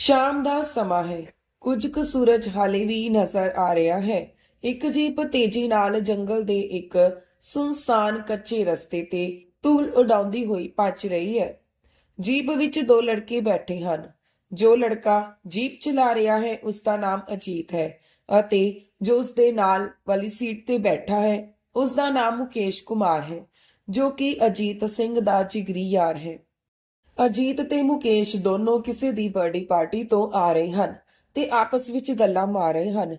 ਸ਼ਾਮ ਦਾ ਸਮਾਂ ਹੈ। ਕੁਝ ਕੁ ਸੂਰਜ ਹਾਲੇ ਵੀ ਨਜ਼ਰ ਆ ਰਿਹਾ ਹੈ। ਇੱਕ ਜੀਪ ਤੇਜ਼ੀ ਨਾਲ ਜੰਗਲ ਦੇ ਇੱਕ ਸੁਨਸਾਨ ਕੱਚੇ ਰਸਤੇ ਤੇ ਧੂਲ ਉਡਾਉਂਦੀ ਹੋਈ ਭੱਜ ਰਹੀ ਹੈ। ਜੀਪ ਵਿੱਚ ਦੋ ਲੜਕੇ ਬੈਠੇ ਹਨ। ਜੋ ਲੜਕਾ ਜੀਪ ਚਲਾ ਰਿਹਾ ਹੈ ਉਸ ਦਾ ਨਾਮ ਅਜੀਤ ਹੈ ਅਤੇ ਜੋ ਉਸ ਦੇ ਨਾਲ ਵਾਲੀ ਸੀਟ ਤੇ ਬੈਠਾ ਹੈ ਉਸ ਦਾ ਨਾਮ ਮੁਕੇਸ਼ ਕੁਮਾਰ ਹੈ, ਜੋ ਕਿ ਅਜੀਤ ਸਿੰਘ ਦਾ ਜਿਗਰੀ ਯਾਰ ਹੈ। ਅਜੀਤ ਤੇ ਮੁਕੇਸ਼ ਦੋਨੋਂ ਕਿਸੇ ਦੀ ਬਰਥਡੇ ਪਾਰਟੀ ਤੋਂ ਆ ਰਹੇ ਹਨ ਤੇ ਆਪਸ ਵਿੱਚ ਗੱਲਾਂ ਮਾਰ ਰਹੇ ਹਨ।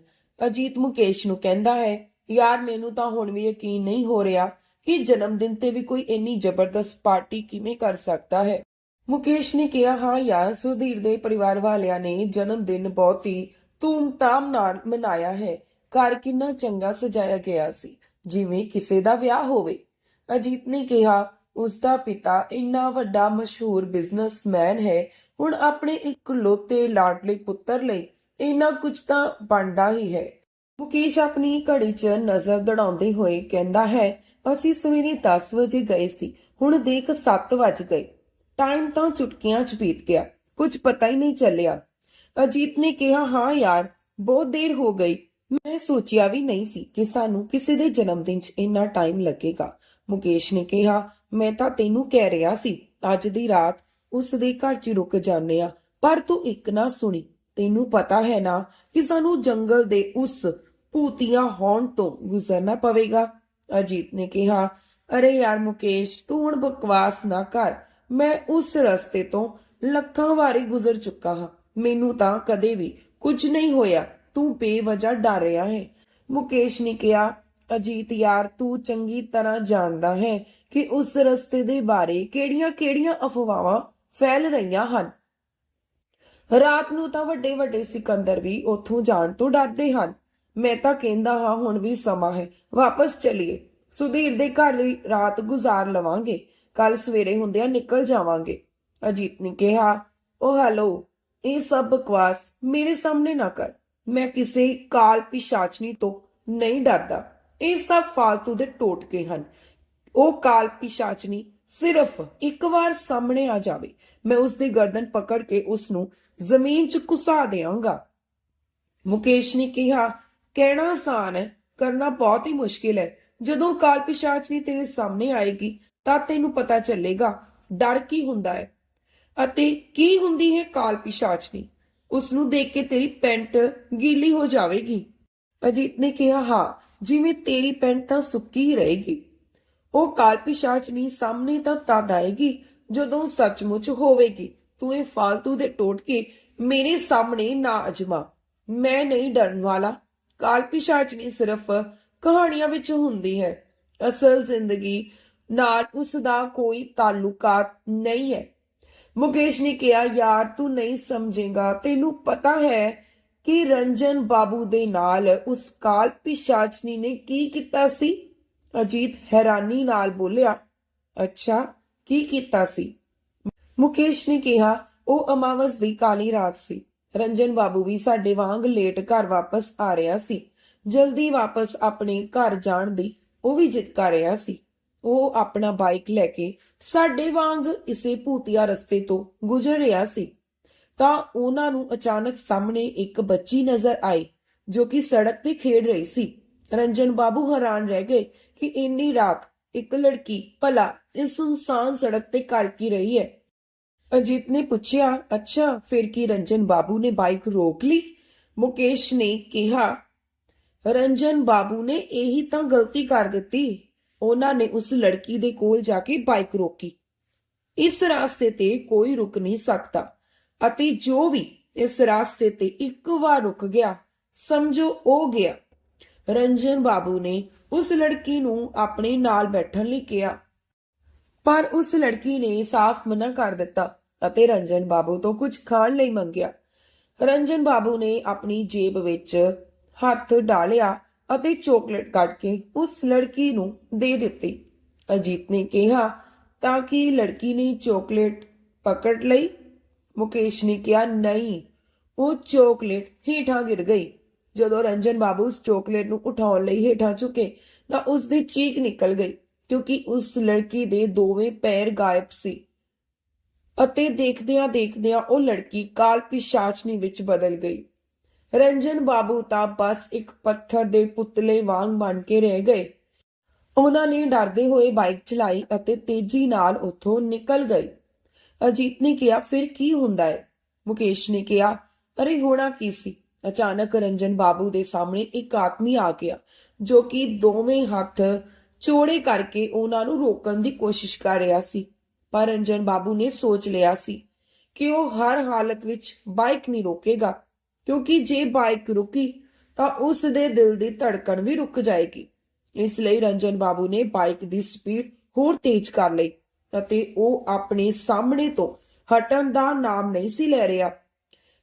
ਅਜੀਤ ਮੁਕੇਸ਼ ਨੂੰ ਕਹਿੰਦਾ ਹੈ, ਯਾਰ, ਮੈਨੂੰ ਤਾਂ ਹੁਣ ਵੀ ਯਕੀਨ ਨਹੀਂ ਹੋ ਰਿਹਾ ਕਿ ਜਨਮ ਦਿਨ ਤੇ ਵੀ ਕੋਈ ਇੰਨੀ ਜ਼ਬਰਦਸਤ ਪਾਰਟੀ ਕਿਵੇਂ ਕਰ ਸਕਦਾ ਹੈ। ਮੁਕੇਸ਼ ਨੇ ਕਿਹਾ, ਹਾਂ ਯਾਰ, ਸੁਧੀਰ ਦੇ ਪਰਿਵਾਰ ਵਾਲਿਆਂ ਨੇ ਜਨਮ ਦਿਨ ਬਹੁਤ ਹੀ ਧੂਮ ਧਾਮ ਨਾਲ ਮਨਾਇਆ ਹੈ। ਘਰ ਕਿੰਨਾ ਚੰਗਾ ਸਜਾਇਆ ਗਿਆ ਸੀ, ਜਿਵੇਂ ਕਿਸੇ ਦਾ ਵਿਆਹ ਹੋਵੇ। ਅਜੀਤ ਨੇ ਕਿਹਾ ਉਸ ਦਾ ਪਿਤਾ ਇੰਨਾ ਵੱਡਾ ਮਸ਼ਹੂਰ ਬਿਜ਼ਨਸਮੈਨ ਹੈ, ਹੁਣ ਆਪਣੇ ਇੱਕ ਲਾਡਲੇ ਪੁੱਤਰ ਲਈ ਇੰਨਾ ਕੁਝ ਤਾਂ ਬਣਦਾ ਹੀ ਹੈ। ਮੁਕੇਸ਼ ਆਪਣੀ ਘੜੀ 'ਚ ਨਜ਼ਰ ਦੜਾਉਂਦੇ ਹੋਏ ਕਹਿੰਦਾ ਹੈ, ਅਸੀਂ ਸਵੇਰੇ 10 ਵਜੇ ਗਏ ਸੀ, ਹੁਣ ਦੇਖ 7 ਵਜ ਗਏ। ਟਾਈਮ ਤਾਂ ਚੁਟਕੀਆਂ 'ਚ ਬੀਤ ਗਿਆ, ਕੁਝ ਪਤਾ ਹੀ ਨਹੀਂ ਚੱਲਿਆ। ਅਜੀਤ ਨੇ ਕਿਹਾ, ਹਾਂ ਯਾਰ, ਬਹੁਤ ਦੇਰ ਹੋ ਗਈ। ਮੈਂ ਸੋਚਿਆ ਵੀ ਨਹੀਂ ਸੀ ਕਿ ਸਾਨੂੰ ਕਿਸੇ ਦੇ ਜਨਮ ਦਿਨ 'ਚ ਇੰਨਾ ਟਾਈਮ ਲੱਗੇਗਾ। ਮੁਕੇਸ਼ ਨੇ ਕਿਹਾ ਮੈਂ ਤਾਂ ਤੈਨੂੰ ਕਹਿ ਰਿਹਾ ਸੀ, ਅੱਜ ਦੀ ਰਾਤ ਉਸ ਦੇ ਘਰ 'ਚ ਰੁਕ ਜਾਂਦੇ ਆ ਪਰ ਤੂੰ ਇੱਕ ਨਾ ਸੁਣੀ, ਤੈਨੂੰ ਪਤਾ ਹੈ ਨਾ ਕਿ ਸਾਨੂੰ ਜੰਗਲ ਦੇ ਉਸ ਭੂਤੀਆਂ ਹੋਣ ਤੋਂ ਗੁਜ਼ਰਨਾ ਪਵੇਗਾ। ਅਜੀਤ ਨੇ ਕਿਹਾ, ਅਰੇ ਯਾਰ ਮੁਕੇਸ਼, ਤੂੰ ਹੁਣ ਬਕਵਾਸ ਨਾ ਕਰ। ਮੈਂ ਉਸ ਰਸਤੇ ਤੋਂ ਲੱਖਾਂ ਵਾਰੀ ਗੁਜ਼ਰ ਚੁੱਕਾ ਹਾਂ। ਮੈਨੂੰ ਤਾਂ ਕਦੇ ਵੀ ਕੁਝ ਨਹੀਂ ਹੋਇਆ। ਤੂੰ ਬੇਵਜ੍ਹਾ ਡਰ ਰਿਹਾ ਹੈ। ਮੁਕੇਸ਼ ਨੇ ਕਿਹਾ ਅਜੀਤ ਯਾਰ, ਤੂੰ ਚੰਗੀ ਤਰ੍ਹਾਂ ਜਾਣਦਾ ਹੈ ਕਿ ਉਸ ਰਸਤੇ ਦੇ ਬਾਰੇ ਕਿਹੜੀਆਂ-ਕਿਹੜੀਆਂ ਅਫਵਾਹਾਂ ਫੈਲ ਰਹੀਆਂ ਹਨ। ਰਾਤ ਨੂੰ ਤਾਂ ਵੱਡੇ ਵੱਡੇ ਸਿਕੰਦਰ ਵੀ ਉੱਥੋਂ ਜਾਣ ਤੋਂ ਡਰਦੇ ਹਨ। ਮੈਂ ਤਾਂ ਕਹਿੰਦਾ ਹਾਂ, ਹੁਣ ਵੀ ਸਮਾਂ ਹੈ, ਵਾਪਸ ਚਲੀਏ। ਸੁਧੀਰ ਦੇ ਘਰ ਰਾਤ ਗੁਜ਼ਾਰ ਲਵਾਂਗੇ ਕੱਲ ਸਵੇਰੇ ਹੁੰਦਿਆਂ ਨਿਕਲ ਜਾਵਾਂਗੇ। ਅਜੀਤ ਨੇ ਕਿਹਾ ਉਹ ਹੈਲੋ, ਇਹ ਸਭ ਬਕਵਾਸ ਮੇਰੇ ਸਾਹਮਣੇ ਨਾ ਕਰ। ਮੈਂ ਕਿਸੇ ਕਾਲ ਪਿਸ਼ਾਚਨੀ ਤੋਂ ਨਹੀਂ ਡਰਦਾ। ਇਹ ਸਭ ਫਾਲਤੂ ਦੇ ਟੋਟਕੇ ਹਨ। ਉਹ ਕਾਲ ਪਿਸ਼ਾਚਨੀ ਸਿਰਫ ਇੱਕ ਵਾਰ ਸਾਹਮਣੇ ਆ ਜਾਵੇ, ਮੈਂ ਉਸ ਦੀ ਗਰਦਨ ਪਕੜ ਕੇ ਉਸ ਨੂੰ ਜ਼ਮੀਨ 'ਚ ਕੁਸਾ ਦੇਵਾਂਗਾ ਮੁਕੇਸ਼ ਨੇ ਕਿਹਾ, ਕਹਿਣਾ ਆਸਾਨ ਹੈ, ਕਰਨਾ ਬਹੁਤ ਹੀ ਮੁਸ਼ਕਿਲ ਹੈ। ਜਦੋਂ ਕਾਲ ਪਿਸ਼ਾਚਨੀ ਤੇਰੇ ਸਾਹਮਣੇ ਆਏਗੀ, ਤਾਂ ਤੈਨੂੰ ਪਤਾ ਚੱਲੇਗਾ, ਡਰ ਕੀ ਹੁੰਦਾ ਹੈ। ਅਤੇ ਕੀ ਹੁੰਦੀ ਹੈ ਕਾਲ ਪਿਸ਼ਾਚਨੀ? ਉਸ ਨੂੰ ਦੇਖ ਕੇ ਤੇਰੀ ਪੈਂਟ ਗੀਲੀ ਹੋ ਜਾਵੇਗੀ। ਅਜੀਤ ਨੇ ਕਿਹਾ, ਹਾਂ ਜਿਵੇਂ ਤੇਰੀ ਪੈਂਟ ਤਾਂ ਸੁੱਕੀ ਹੀ ਰਹੇਗੀ। ਉਹ ਕਾਲ ਪਿਸ਼ਾਚਨੀ ਸਾਹਮਣੇ ਤਾਂ ਤਦ ਆਏਗੀ ਜਦੋਂ ਸੱਚਮੁੱਚ ਹੋਵੇਗੀ। ਤੂੰ ਇਹ ਫਾਲਤੂ ਦੇ ਟੋਟਕੇ ਮੇਰੇ ਸਾਹਮਣੇ ਨਾ ਅਜਮਾ। ਮੈਂ ਨਹੀਂ ਡਰਨ ਵਾਲਾ। ਕਾਲ ਪਿਸ਼ਾਚਨੀ ਸਿਰਫ ਕਹਾਣੀਆਂ ਵਿੱਚ ਹੁੰਦੀ ਹੈ। ਅਸਲ ਜ਼ਿੰਦਗੀ ਨਾਲ ਉਸ ਦਾ ਕੋਈ ਤਾਲੁਕਾਤ ਨਹੀਂ ਹੈ। ਮੁਕੇਸ਼ ਨੇ ਕਿਹਾ, ਯਾਰ, ਤੂੰ ਨਹੀਂ ਸਮਝੇਗਾ। ਤੈਨੂੰ ਪਤਾ ਹੈ ਕਿ ਰੰਜਨ ਬਾਬੂ ਦੇ ਨਾਲ ਉਸ ਕਾਲ ਪਿਸ਼ਾਚਨੀ ਨੇ ਕੀ ਕੀਤਾ ਸੀ? ਅਜੀਤ ਹੈਰਾਨੀ ਨਾਲ ਬੋਲਿਆ, ਅੱਛਾ, ਕੀ ਕੀਤਾ ਸੀ? ਮੁਕੇਸ਼ ਨੇ ਕਿਹਾ, ਉਹ ਅਮਾਵਸ ਦੀ ਕਾਲੀ ਰਾਤ ਸੀ। ਰੰਜਨ ਬਾਬੂ ਵੀ ਸਾਡੇ ਵਾਂਗ ਲੇਟ ਘਰ ਵਾਪਸ ਆ ਰਿਹਾ ਸੀ। ਜਲਦੀ ਵਾਪਸ ਆਪਣੇ ਘਰ ਜਾਣ ਦੀ ਉਹ ਵੀ ਜਿੱਦ ਕਰ ਰਿਹਾ ਸੀ। ਉਹ ਆਪਣਾ ਬਾਈਕ ਲੈ ਕੇ ਸਾਡੇ ਵਾਂਗ ਇਸੇ ਭੂਤੀਆ ਰਸਤੇ ਤੋਂ ਗੁਜ਼ਰ ਰਿਹਾ ਸੀ। ਤਾਂ ਉਹਨਾਂ ਨੂੰ ਅਚਾਨਕ ਸਾਹਮਣੇ ਇੱਕ ਬੱਚੀ ਨਜ਼ਰ ਆਈ, ਜੋ ਕਿ ਸੜਕ ਤੇ ਖੇਡ ਰਹੀ ਸੀ। ਰੰਜਨ ਬਾਬੂ ਹੈਰਾਨ ਰਹਿ ਗਏ ਕਿ ਇੰਨੀ ਰਾਤ ਇੱਕ ਲੜਕੀ, ਭਲਾ, ਇਸ ਸੁਨਸਾਨ ਸੜਕ ਤੇ ਕਰ ਕੀ ਰਹੀ ਹੈ? ਅਜੀਤ ਨੇ ਪੁੱਛਿਆ, ਅੱਛਾ, ਫਿਰ ਕੀ ਰੰਜਨ ਬਾਬੂ ਨੇ ਬਾਈਕ ਰੋਕ ਲਈ? ਮੁਕੇਸ਼ ਨੇ ਕਿਹਾ, ਰੰਜਨ ਬਾਬੂ ਨੇ ਇਹੀ ਤਾਂ ਗਲਤੀ ਕਰ ਦਿੱਤੀ। ਉਹਨਾਂ ਨੇ ਉਸ ਲੜਕੀ ਦੇ ਕੋਲ ਜਾ ਕੇ ਬਾਈਕ ਰੋਕੀ। ਇਸ ਰਾਸਤੇ ਤੇ ਕੋਈ ਰੁਕ ਨਹੀਂ ਸਕਦਾ। ਅਤੇ ਜੋ ਵੀ ਇਸ ਰਾਸਤੇ ਤੇ ਇੱਕ ਵਾਰ ਰੁਕ ਗਿਆ, ਸਮਝੋ ਉਹ ਗਿਆ। ਰੰਜਨ ਬਾਬੂ ਨੇ ਉਸ ਲੜਕੀ ਨੂੰ ਆਪਣੇ ਨਾਲ ਬੈਠਣ ਲਈ ਕਿਹਾ। ਪਰ ਉਸ ਲੜਕੀ ਨੇ ਸਾਫ਼ ਮਨਾ ਕਰ ਦਿੱਤਾ ਅਤੇ ਰੰਜਨ ਬਾਬੂ ਤੋਂ ਕੁਝ ਖਾਣ ਲਈ ਮੰਗਿਆ। ਰੰਜਨ ਬਾਬੂ ਨੇ ਆਪਣੀ ਜੇਬ ਵਿੱਚ ਹੱਥ ਡਾਲਿਆ ਅਤੇ ਚੋਕਲੇਟ ਕੱਢ ਕੇ ਉਸ ਲੜਕੀ ਨੂੰ ਦੇ ਦਿੱਤੀ। ਅਜੀਤ ਨੇ ਕਿਹਾ, ਤਾਂ ਕਿ ਲੜਕੀ ਨੇ ਚੋਕਲੇਟ ਪਕੜ ਲਈ? ਮੁਕੇਸ਼ ਨੇ ਕਿਹਾ, ਨਹੀਂ। ਉਹ ਚੋਕਲੇਟ ਹੇਠਾਂ ਗਿਰ ਗਈ। ਜਦੋਂ ਰੰਜਨ ਬਾਬੂ ਉਸ ਚੋਕਲੇਟ ਨੂੰ ਉਠਾਉਣ ਲਈ ਹੇਠਾਂ ਝੁਕੇ, ਤਾਂ ਉਸ ਦੀ ਚੀਕ ਨਿਕਲ ਗਈ, ਕਿਉਂਕਿ ਉਸ ਲੜਕੀ ਦੇ ਦੋਵੇਂ ਪੈਰ ਗਾਇਬ ਸੀ। ਅਤੇ ਦੇਖਦਿਆਂ ਦੇਖਦਿਆਂ ਉਹ ਲੜਕੀ ਕਾਲ ਪਿਸ਼ਾਚਨੀ ਵਿੱਚ ਬਦਲ ਗਈ। ਰੰਜਨ ਬਾਬੂ ਤਾਂ ਬਸ ਇੱਕ ਪੱਥਰ ਦੇ ਪੁਤਲੇ ਵਾਂਗ ਬਣ ਕੇ ਰਹਿ ਗਏ। ਉਹਨਾਂ ਨੇ ਡਰਦੇ ਹੋਏ ਬਾਈਕ ਚਲਾਈ ਅਤੇ ਤੇਜ਼ੀ ਨਾਲ ਉੱਥੋਂ ਨਿਕਲ ਗਏ। ਅਜੀਤ ਨੇ ਕਿਹਾ, ਫਿਰ ਕੀ ਹੁੰਦਾ ਹੈ ਮੁਕੇਸ਼ ਨੇ ਕਿਹਾ, ਅਰੇ ਹੋਣਾ ਕੀ ਸੀ? ਅਚਾਨਕ ਰੰਜਨ ਬਾਬੂ ਦੇ ਸਾਹਮਣੇ ਇੱਕ ਆਦਮੀ ਆ ਗਿਆ, ਜੋ ਕਿ ਦੋਵੇਂ ਹੱਥ ਚੋੜੇ ਕਰਕੇ ਉਹਨਾਂ ਨੂੰ ਰੋਕਣ ਦੀ ਕੋਸ਼ਿਸ਼ ਕਰ ਰਿਹਾ ਸੀ। ਪਰ ਰੰਜਨ ਬਾਬੂ ਨੇ ਸੋਚ ਲਿਆ ਸੀ ਕਿ ਉਹ ਹਰ ਹਾਲਤ ਵਿੱਚ ਬਾਈਕ ਨਹੀਂ ਰੋਕੇਗਾ, ਕਿਉਂਕਿ ਜੇ ਬਾਈਕ ਰੁਕੀ ਤਾਂ ਉਸ ਦੇ ਦਿਲ ਦੀ ਧੜਕਣ ਵੀ ਰੁਕ ਜਾਏਗੀ। ਇਸ ਲਈ ਰੰਜਨ ਬਾਬੂ ਨੇ ਬਾਈਕ ਦੀ ਸਪੀਡ ਹੋਰ ਤੇਜ਼ ਕਰ ਲਈ। ਅਤੇ ਉਹ ਆਪਣੇ ਸਾਹਮਣੇ ਤੋਂ ਹਟਣ ਦਾ ਨਾਮ ਨਹੀਂ ਸੀ ਲੈ ਰਿਹਾ।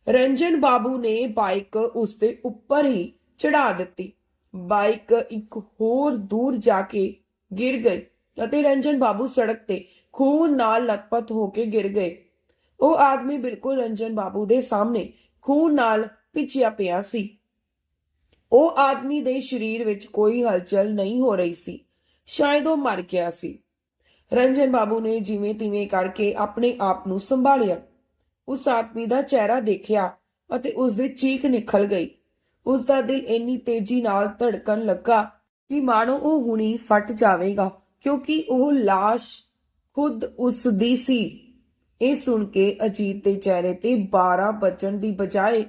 ਰੰਜਨ ਬਾਬੂ ਨੇ ਬਾਈਕ ਉਸ ਦੇ ਉੱਪਰ ਹੀ ਚੜਾ ਦਿੱਤੀ। ਬਾਈਕ ਇੱਕ ਹੋਰ ਦੂਰ ਜਾ ਕੇ ਗਿਰ ਗਈ ਅਤੇ ਰੰਜਨ ਬਾਬੂ ਸੜਕ ਤੇ ਖੂਨ ਨਾਲ ਲਤਪਤ ਹੋ ਕੇ ਗਿਰ ਗਏ। ਉਹ ਆਦਮੀ ਬਿਲਕੁਲ ਰੰਜਨ ਬਾਬੂ ਦੇ ਸਾਹਮਣੇ ਖੂਨ ਨਾਲ ਪਿਛਿਆ ਪਿਆ ਸੀ। ਉਹ ਆਦਮੀ ਦੇ ਸਰੀਰ ਵਿੱਚ ਕੋਈ ਹਲਚਲ ਨਹੀਂ ਹੋ ਰਹੀ ਸੀ। ਸ਼ਾਇਦ ਉਹ ਮਰ ਗਿਆ ਸੀ। ਰੰਜਨ ਬਾਬੂ ਨੇ ਜਿਵੇਂ ਤਿਵੇਂ ਕਰਕੇ ਆਪਣੇ ਆਪ ਨੂੰ ਸੰਭਾਲਿਆ। ਉਸ ਆਦਮੀ ਦਾ ਚਿਹਰਾ ਦੇਖਿਆ ਅਤੇ ਉਸ ਦੀ ਚੀਖ ਨਿਕਲ ਗਈ। ਉਸ ਦਾ ਦਿਲ ਇੰਨੀ ਤੇਜ਼ੀ ਨਾਲ ਧੜਕਣ ਲੱਗਾ ਕਿ ਮਾਨੋ ਉਹ ਹੁਣੀ ਫਟ ਜਾਵੇਗਾ, ਕਿਉਂਕਿ ਉਹ লাশ ਖੁਦ ਉਸ ਦੀ ਸੀ। ਇਹ ਸੁਣ ਕੇ ਅਜੀਤ ਦੇ ਚਿਹਰੇ ਤੇ 12 ਬਚਣ ਦੀ ਬਜਾਏ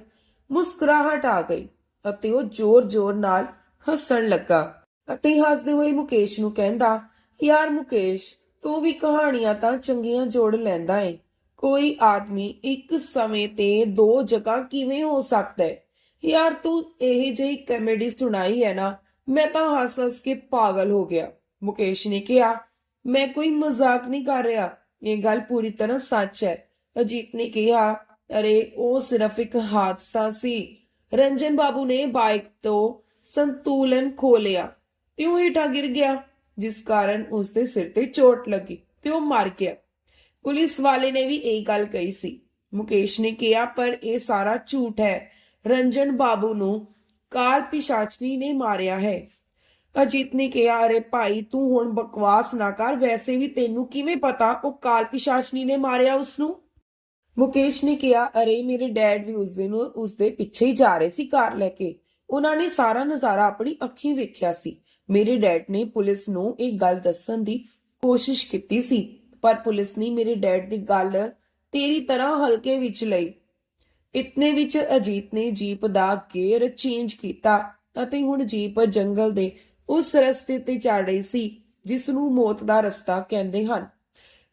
ਮੁਸਕਰਾਹਟ ਆ ਗਈ ਅਤੇ ਉਹ ਜ਼ੋਰ-ਜ਼ੋਰ ਨਾਲ ਹੱਸਣ ਲੱਗਾ ਅਤੇ ਹੱਸਦੇ ਹੋਏ ਮੁਕੇਸ਼ ਨੂੰ ਕਹਿੰਦਾ, ਯਾਰ ਮੁਕੇਸ਼ ਤੂੰ ਵੀ ਕਹਾਣੀਆਂ ਤਾਂ ਚੰਗੀਆਂ ਜੋੜ ਲੈਂਦਾ ਏ। ਕੋਈ ਆਦਮੀ ਇੱਕ ਸਮੇਂ ਤੇ ਦੋ ਜਗ੍ਹਾ ਕਿਵੇਂ ਹੋ ਸਕਦਾ ਹੈ ਯਾਰ ਤੂੰ ਇਹ ਜਿਹੀ ਕਾਮੇਡੀ ਸੁਣਾਈ ਹੈ ਨਾ, ਮੈਂ ਤਾਂ ਹੱਸ-ਹੱਸ ਕੇ ਪਾਗਲ ਹੋ ਗਿਆ। ਮੁਕੇਸ਼ ਨੇ ਕਿਹਾ, ਮੈਂ ਕੋਈ ਮਜ਼ਾਕ ਨਹੀਂ ਕਰ ਰਿਹਾ। ਇਹ ਗੱਲ ਪੂਰੀ ਤਰ੍ਹਾਂ ਸੱਚ ਹੈ ਅਜੀਤ ਨੇ ਕਿਹਾ, ਅਰੇ, ਉਹ ਸਿਰਫ ਇੱਕ ਹਾਦਸਾ ਸੀ। ਰੰਜਨ ਬਾਬੂ ਨੇ ਬਾਈਕ ਤੋਂ ਸੰਤੁਲਨ ਖੋ ਲਿਆ। ਤੇ ਉਹ ਹੇਠਾਂ ਗਿਰ ਗਿਆ। ਜਿਸ ਕਾਰਨ ਉਸ ਦੇ ਸਿਰ ਤੇ ਚੋਟ ਲੱਗੀ ਤੇ ਉਹ ਮਰ ਗਿਆ। ਪੁਲਿਸ ਵਾਲੇ ਨੇ ਵੀ ਇਹ ਗੱਲ ਕਹੀ ਸੀ। ਮੁਕੇਸ਼ ਨੇ ਕਿਹਾ, ਪਰ ਇਹ ਸਾਰਾ ਝੂਠ ਹੈ। ਰੰਜਨ ਬਾਬੂ ਨੂੰ ਕਾਲ ਪਿਸ਼ਾਚਨੀ ਨੇ ਮਾਰਿਆ ਹੈ। ਅਜੀਤ ਨੇ ਕਿਹਾ, ਅਰੇ ਭਾਈ, ਤੂੰ ਹੁਣ ਬਕਵਾਸ ਨਾ ਕਰ। ਵੈਸੇ ਵੀ ਤੈਨੂੰ ਕਿਵੇਂ ਪਤਾ ਉਹ ਕਾਲ ਪਿਸ਼ਾਚਨੀ ਨੇ ਮਾਰਿਆ ਉਸ ਨੂੰ ਮੁਕੇਸ਼ ਨੇ ਕਿਹਾ, ਅਰੇ, ਮੇਰੇ ਡੈਡ ਵੀ ਉਸ ਦਿਨ ਉਸ ਦੇ ਪਿੱਛੇ ਹੀ ਜਾ ਰਹੇ ਸੀ ਕਾਰ ਲੈ ਕੇ। ਉਹਨਾਂ ਨੇ ਸਾਰਾ ਨਜ਼ਾਰਾ ਆਪਣੀ ਅੱਖੀਂ ਵੇਖਿਆ ਸੀ। ਮੇਰੇ ਡੈਡ ਨੇ ਪੁਲਿਸ ਨੂੰ ਇਹ ਗੱਲ ਦੱਸਣ ਦੀ ਕੋਸ਼ਿਸ਼ ਕੀਤੀ ਸੀ, ਪਰ ਪੁਲਿਸ ਨੇ ਮੇਰੇ ਡੈਡ ਦੀ ਗੱਲ ਤੇਰੀ ਤਰ੍ਹਾਂ ਹਲਕੇ ਵਿੱਚ ਲਈ। ਇਤਨੇ ਵਿੱਚ ਅਜੀਤ ਨੇ ਜੀਪ ਦਾ ਗੇਅਰ ਚੇਂਜ ਕੀਤਾ ਅਤੇ ਹੁਣ ਜੀਪ ਜੰਗਲ ਦੇ ਉਸ ਰਸਤੇ ਤੇ ਚੱਲ ਰਹੀ ਸੀ, ਜਿਸ ਨੂੰ ਮੌਤ ਦਾ ਰਸਤਾ ਕਹਿੰਦੇ ਹਨ।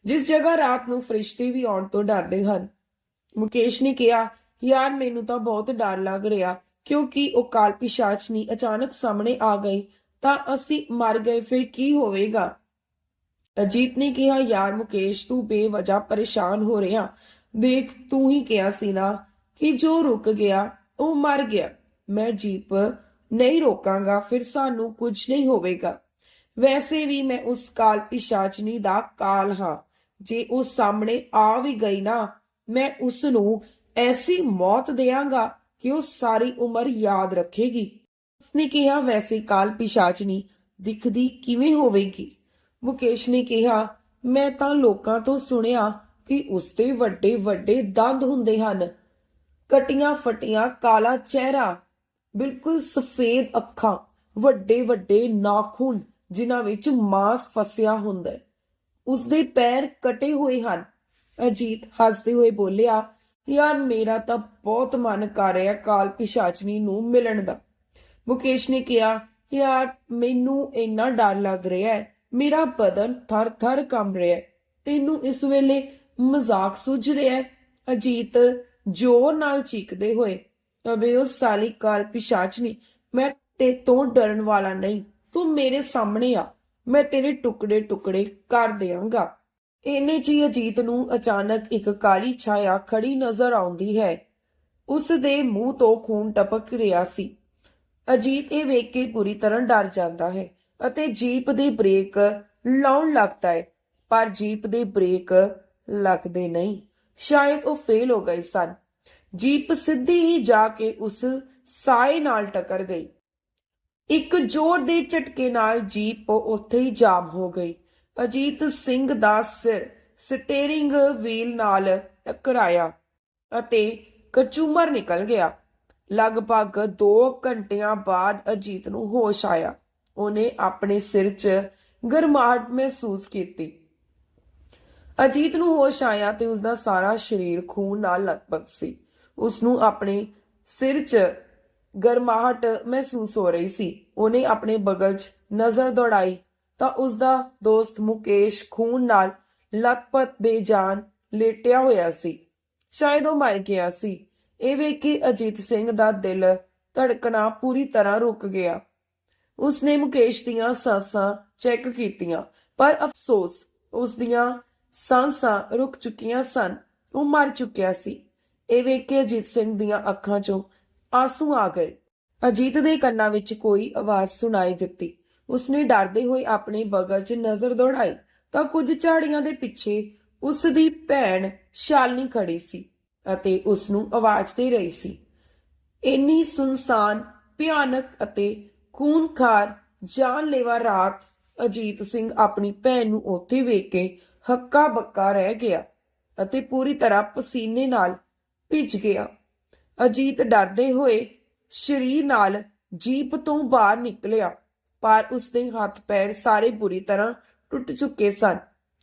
ਜਿਸ ਜਗ੍ਹਾ ਰਾਤ ਨੂੰ ਫਰਿਸ਼ਤੇ ਵੀ ਆਉਣ ਤੋਂ ਡਰਦੇ ਹਨ। ਮੁਕੇਸ਼ ਨੇ ਕਿਹਾ, ਯਾਰ, ਮੈਨੂੰ ਤਾਂ ਬਹੁਤ ਡਰ ਲੱਗ ਰਿਹਾ, ਕਿਉਂਕਿ ਉਹ ਕਾਲ ਪਿਸ਼ਾਚਨੀ ਅਚਾਨਕ ਸਾਹਮਣੇ ਆ ਗਈ ਤਾਂ ਅਸੀਂ ਮਰ ਗਏ, ਫਿਰ ਕੀ ਹੋਵੇਗਾ? ਅਜੀਤ ਨੇ ਕਿਹਾ, ਯਾਰ ਮੁਕੇਸ਼, ਤੂੰ ਬੇਵਜ੍ਹਾ ਪਰੇਸ਼ਾਨ ਹੋ ਰਿਹਾ। ਦੇਖ, ਤੂੰ ਹੀ ਕਿਹਾ ਸੀ ਨਾ ਕਿ ਜੋ ਰੁਕ ਗਿਆ, ਉਹ ਮਰ ਗਿਆ। ਮੈਂ ਜੀਪ ਨਹੀਂ ਰੋਕਾਂਗਾ, ਫਿਰ ਸਾਨੂੰ ਕੁਝ ਨਹੀਂ ਹੋਵੇਗਾ। ਵੈਸੇ ਵੀ ਮੈਂ ਉਸ ਕਾਲ ਪਿਸ਼ਾਚਨੀ ਦਾ ਕਾਲ ਹਾਂ। ਜੇ ਉਹ ਸਾਹਮਣੇ ਆ ਵੀ ਗਈ ਨਾ, ਮੈਂ ਉਸ ਨੂੰ ਐਸੀ ਮੌਤ ਦੇਵਾਂਗਾ ਕਿ ਉਹ ਸਾਰੀ ਉਮਰ ਯਾਦ ਰੱਖੇਗੀ। ਉਸਨੇ ਕਿਹਾ, ਵੈਸੇ ਕਾਲ ਪਿਸ਼ਾਚਨੀ ਦਿਖਦੀ ਕਿਵੇਂ ਹੋਵੇਗੀ? ਮੁਕੇਸ਼ ਨੇ ਕਿਹਾ, ਮੈਂ ਤਾਂ ਲੋਕਾਂ ਤੋਂ ਸੁਣਿਆ ਕਿ ਉਸਦੇ ਵੱਡੇ ਵੱਡੇ ਦੰਦ ਹੁੰਦੇ ਹਨ। ਕਟੀਆਂ ਫਟੀਆਂ ਕਾਲਾ ਚਿਹਰਾ, ਬਿਲਕੁਲ ਸਫੇਦ ਅੱਖਾਂ, ਵੱਡੇ ਵੱਡੇ ਨਾਖੂਨ ਜਿਨ੍ਹਾਂ ਵਿੱਚ ਮਾਸ ਫਸਿਆ ਹੁੰਦਾ ਹੈ। ਉਸਦੇ ਪੈਰ ਕਟੇ ਹੋਏ ਹਨ। ਅਜੀਤ ਹੱਸਦੇ ਹੋਏ ਬੋਲਿਆ, ਯਾਰ ਮੇਰਾ ਤਾਂ ਬਹੁਤ ਮਨ ਕਰ ਰਿਹਾ ਕਾਲ ਪਿਸ਼ਾਚਨੀ ਨੂੰ ਮਿਲਣ ਦਾ। ਮੁਕੇਸ਼ ਨੇ ਕਿਹਾ, ਯਾਰ, ਮੈਨੂੰ ਇੰਨਾ ਡਰ ਲੱਗ ਰਿਹਾ ਹੈ। ਮੇਰਾ ਬਦਨ ਥਰ ਥਰ ਕੰਬ ਰਿਹਾ ਹੈ। ਤੈਨੂੰ ਇਸ ਵੇਲੇ ਮਜ਼ਾਕ ਸੁਝ ਰਿਹਾ ਹੈ? ਅਜੀਤ ਜ਼ੋਰ ਨਾਲ ਚੀਕਦੇ ਹੋਏ, ਅਬੇ ਉਹ ਸਾਲੀ ਕਾਲ ਪਿਸ਼ਾਚਨੀ ਮੈਂ ਤੇ ਤੋਂ ਡਰਨ ਵਾਲਾ ਨਹੀਂ। ਤੂੰ ਮੇਰੇ ਸਾਹਮਣੇ ਆ। ਮੈਂ ਤੇਰੇ ਟੁਕੜੇ ਟੁਕੜੇ ਕਰ ਦਿਆਂਗਾ। ਇੰਨੇ ਚ ਹੀ ਅਜੀਤ ਨੂੰ ਅਚਾਨਕ ਇੱਕ ਕਾਲੀ ਛਾਇਆ ਖੜੀ ਨਜ਼ਰ ਆਉਂਦੀ ਹੈ। ਉਸ ਦੇ ਮੂੰਹ ਤੋਂ ਖੂਨ ਟਪਕ ਰਿਹਾ ਸੀ। ਅਜੀਤ ਇਹ ਵੇਖ ਕੇ ਪੂਰੀ ਤਰ੍ਹਾਂ ਡਰ ਜਾਂਦਾ ਹੈ ਅਤੇ ਜੀਪ ਦੀ ਬ੍ਰੇਕ ਲਾਉਣ ਲੱਗਦਾ ਹੈ, ਪਰ ਜੀਪ ਦੇ ਬ੍ਰੇਕ ਲੱਗਦੇ ਨਹੀਂ। ਸ਼ਾਇਦ ਉਹ ਫੇਲ ਹੋ ਗਏ ਸਨ। ਜੀਪ ਸਿੱਧੀ ਹੀ ਜਾ ਕੇ ਉਸ ਸਾਏ ਨਾਲ ਟਕਰ ਗਈ। ਇੱਕ ਜ਼ੋਰ ਦੇ ਝਟਕੇ ਨਾਲ ਜੀਪ ਉੱਥੇ ਹੀ ਜਾਮ ਹੋ ਗਈ। ਅਜੀਤ ਸਿੰਘ ਦਾ ਸਿਰ ਸਟੀਅਰਿੰਗ ਵੀਲ ਨਾਲ ਟਕਰਾਇਆ ਅਤੇ ਕਚੂਮਰ ਨਿਕਲ ਗਿਆ। ਲਗਭਗ 2 ਘੰਟਿਆਂ ਬਾਅਦ ਅਜੀਤ ਨੂੰ ਹੋਸ਼ ਆਇਆ। ਉਹਨੇ ਆਪਣੇ ਸਿਰ 'ਚ ਗਰਮਾਹਟ ਮਹਿਸੂਸ ਕੀਤੀ। ਅਜੀਤ ਨੂੰ ਹੋਸ਼ ਆਇਆ ਤੇ ਉਸਦਾ ਸਾਰਾ ਸਰੀਰ ਖੂਨ ਨਾਲ ਲਤਪਤ ਸੀ। ਉਸ ਨੂੰ ਆਪਣੇ ਸਿਰ 'ਚ ਗਰਮਾਹਟ ਮਹਿਸੂਸ ਹੋ ਰਹੀ ਸੀ। ਉਹਨੇ ਆਪਣੇ ਬਗਲ 'ਚ ਨਜ਼ਰ ਦੌੜਾਈ ਤਾਂ ਉਸਦਾ ਦੋਸਤ ਮੁਕੇਸ਼ ਖੂਨ ਨਾਲ ਲਤਪਤ ਬੇਜਾਨ ਲੇਟਿਆ ਹੋਇਆ ਸੀ। ਸ਼ਾਇਦ ਉਹ ਮਰ ਗਿਆ ਸੀ। ਇਹ ਵੇਖ ਕੇ ਅਜੀਤ ਸਿੰਘ ਦਾ ਦਿਲ ਧੜਕਣਾ ਪੂਰੀ ਤਰ੍ਹਾਂ ਰੁਕ ਗਿਆ। ਉਸਨੇ ਮੁਕੇਸ਼ ਦੀਆਂ ਸਾਂਸਾਂ ਚੈੱਕ ਕੀਤੀਆਂ, ਪਰ ਅਫਸੋਸ ਉਸ ਦੀਆਂ ਸਾਂਸਾਂ ਰੁਕ ਚੁੱਕੀਆਂ ਸਨ, ਉਹ ਮਰ ਚੁੱਕਿਆ ਸੀ। ਇਹ ਵੇਖ ਕੇ ਅਜੀਤ ਸਿੰਘ ਦੀਆਂ ਅੱਖਾਂ 'ਚੋਂ ਆਂਸੂ ਆ ਗਏ। ਅਜੀਤ ਦੇ ਕੰਨਾਂ ਵਿੱਚ ਕੋਈ ਆਵਾਜ਼ ਸੁਣਾਈ ਦਿੱਤੀ। ਉਸਨੇ ਡਰਦੇ ਹੋਏ ਆਪਣੇ ਬਗਲ 'ਚ ਨਜ਼ਰ ਦੌੜਾਈ ਤਾਂ ਕੁਝ ਝਾੜੀਆਂ ਦੇ ਪਿੱਛੇ ਉਸ ਦੀ ਭੈਣ ਸ਼ਾਲਨੀ ਖੜੀ ਸੀ। ਅਤੇ ਉਸ ਨੂੰ ਆਵਾਜ਼ ਦੇ ਰਹੀ ਸੀ। ਇੰਨੀ ਸੁਨਸਾਨ, ਭਿਆਨਕ ਅਤੇ ਖੂਨਖਾਰ, ਜਾਨਲੇਵਾ ਰਾਤ ਅਜੀਤ ਸਿੰਘ ਆਪਣੀ ਭੈਣ ਨੂੰ ਉੱਥੇ ਵੇਖ ਕੇ ਹੱਕਾ ਬੱਕਾ ਰਹਿ ਗਿਆ ਅਤੇ ਪੂਰੀ ਤਰ੍ਹਾਂ ਪਸੀਨੇ ਨਾਲ ਭਿੱਜ ਗਿਆ। ਅਜੀਤ ਡਰਦੇ ਹੋਏ ਸ਼ਰੀਰ ਨਾਲ ਜੀਪ ਤੋਂ ਬਾਹਰ ਨਿਕਲਿਆ, ਪਰ ਉਸਦੇ ਹੱਥ ਪੈਰ ਸਾਰੇ ਬੁਰੀ ਤਰ੍ਹਾਂ ਟੁੱਟ ਚੁੱਕੇ ਸਨ।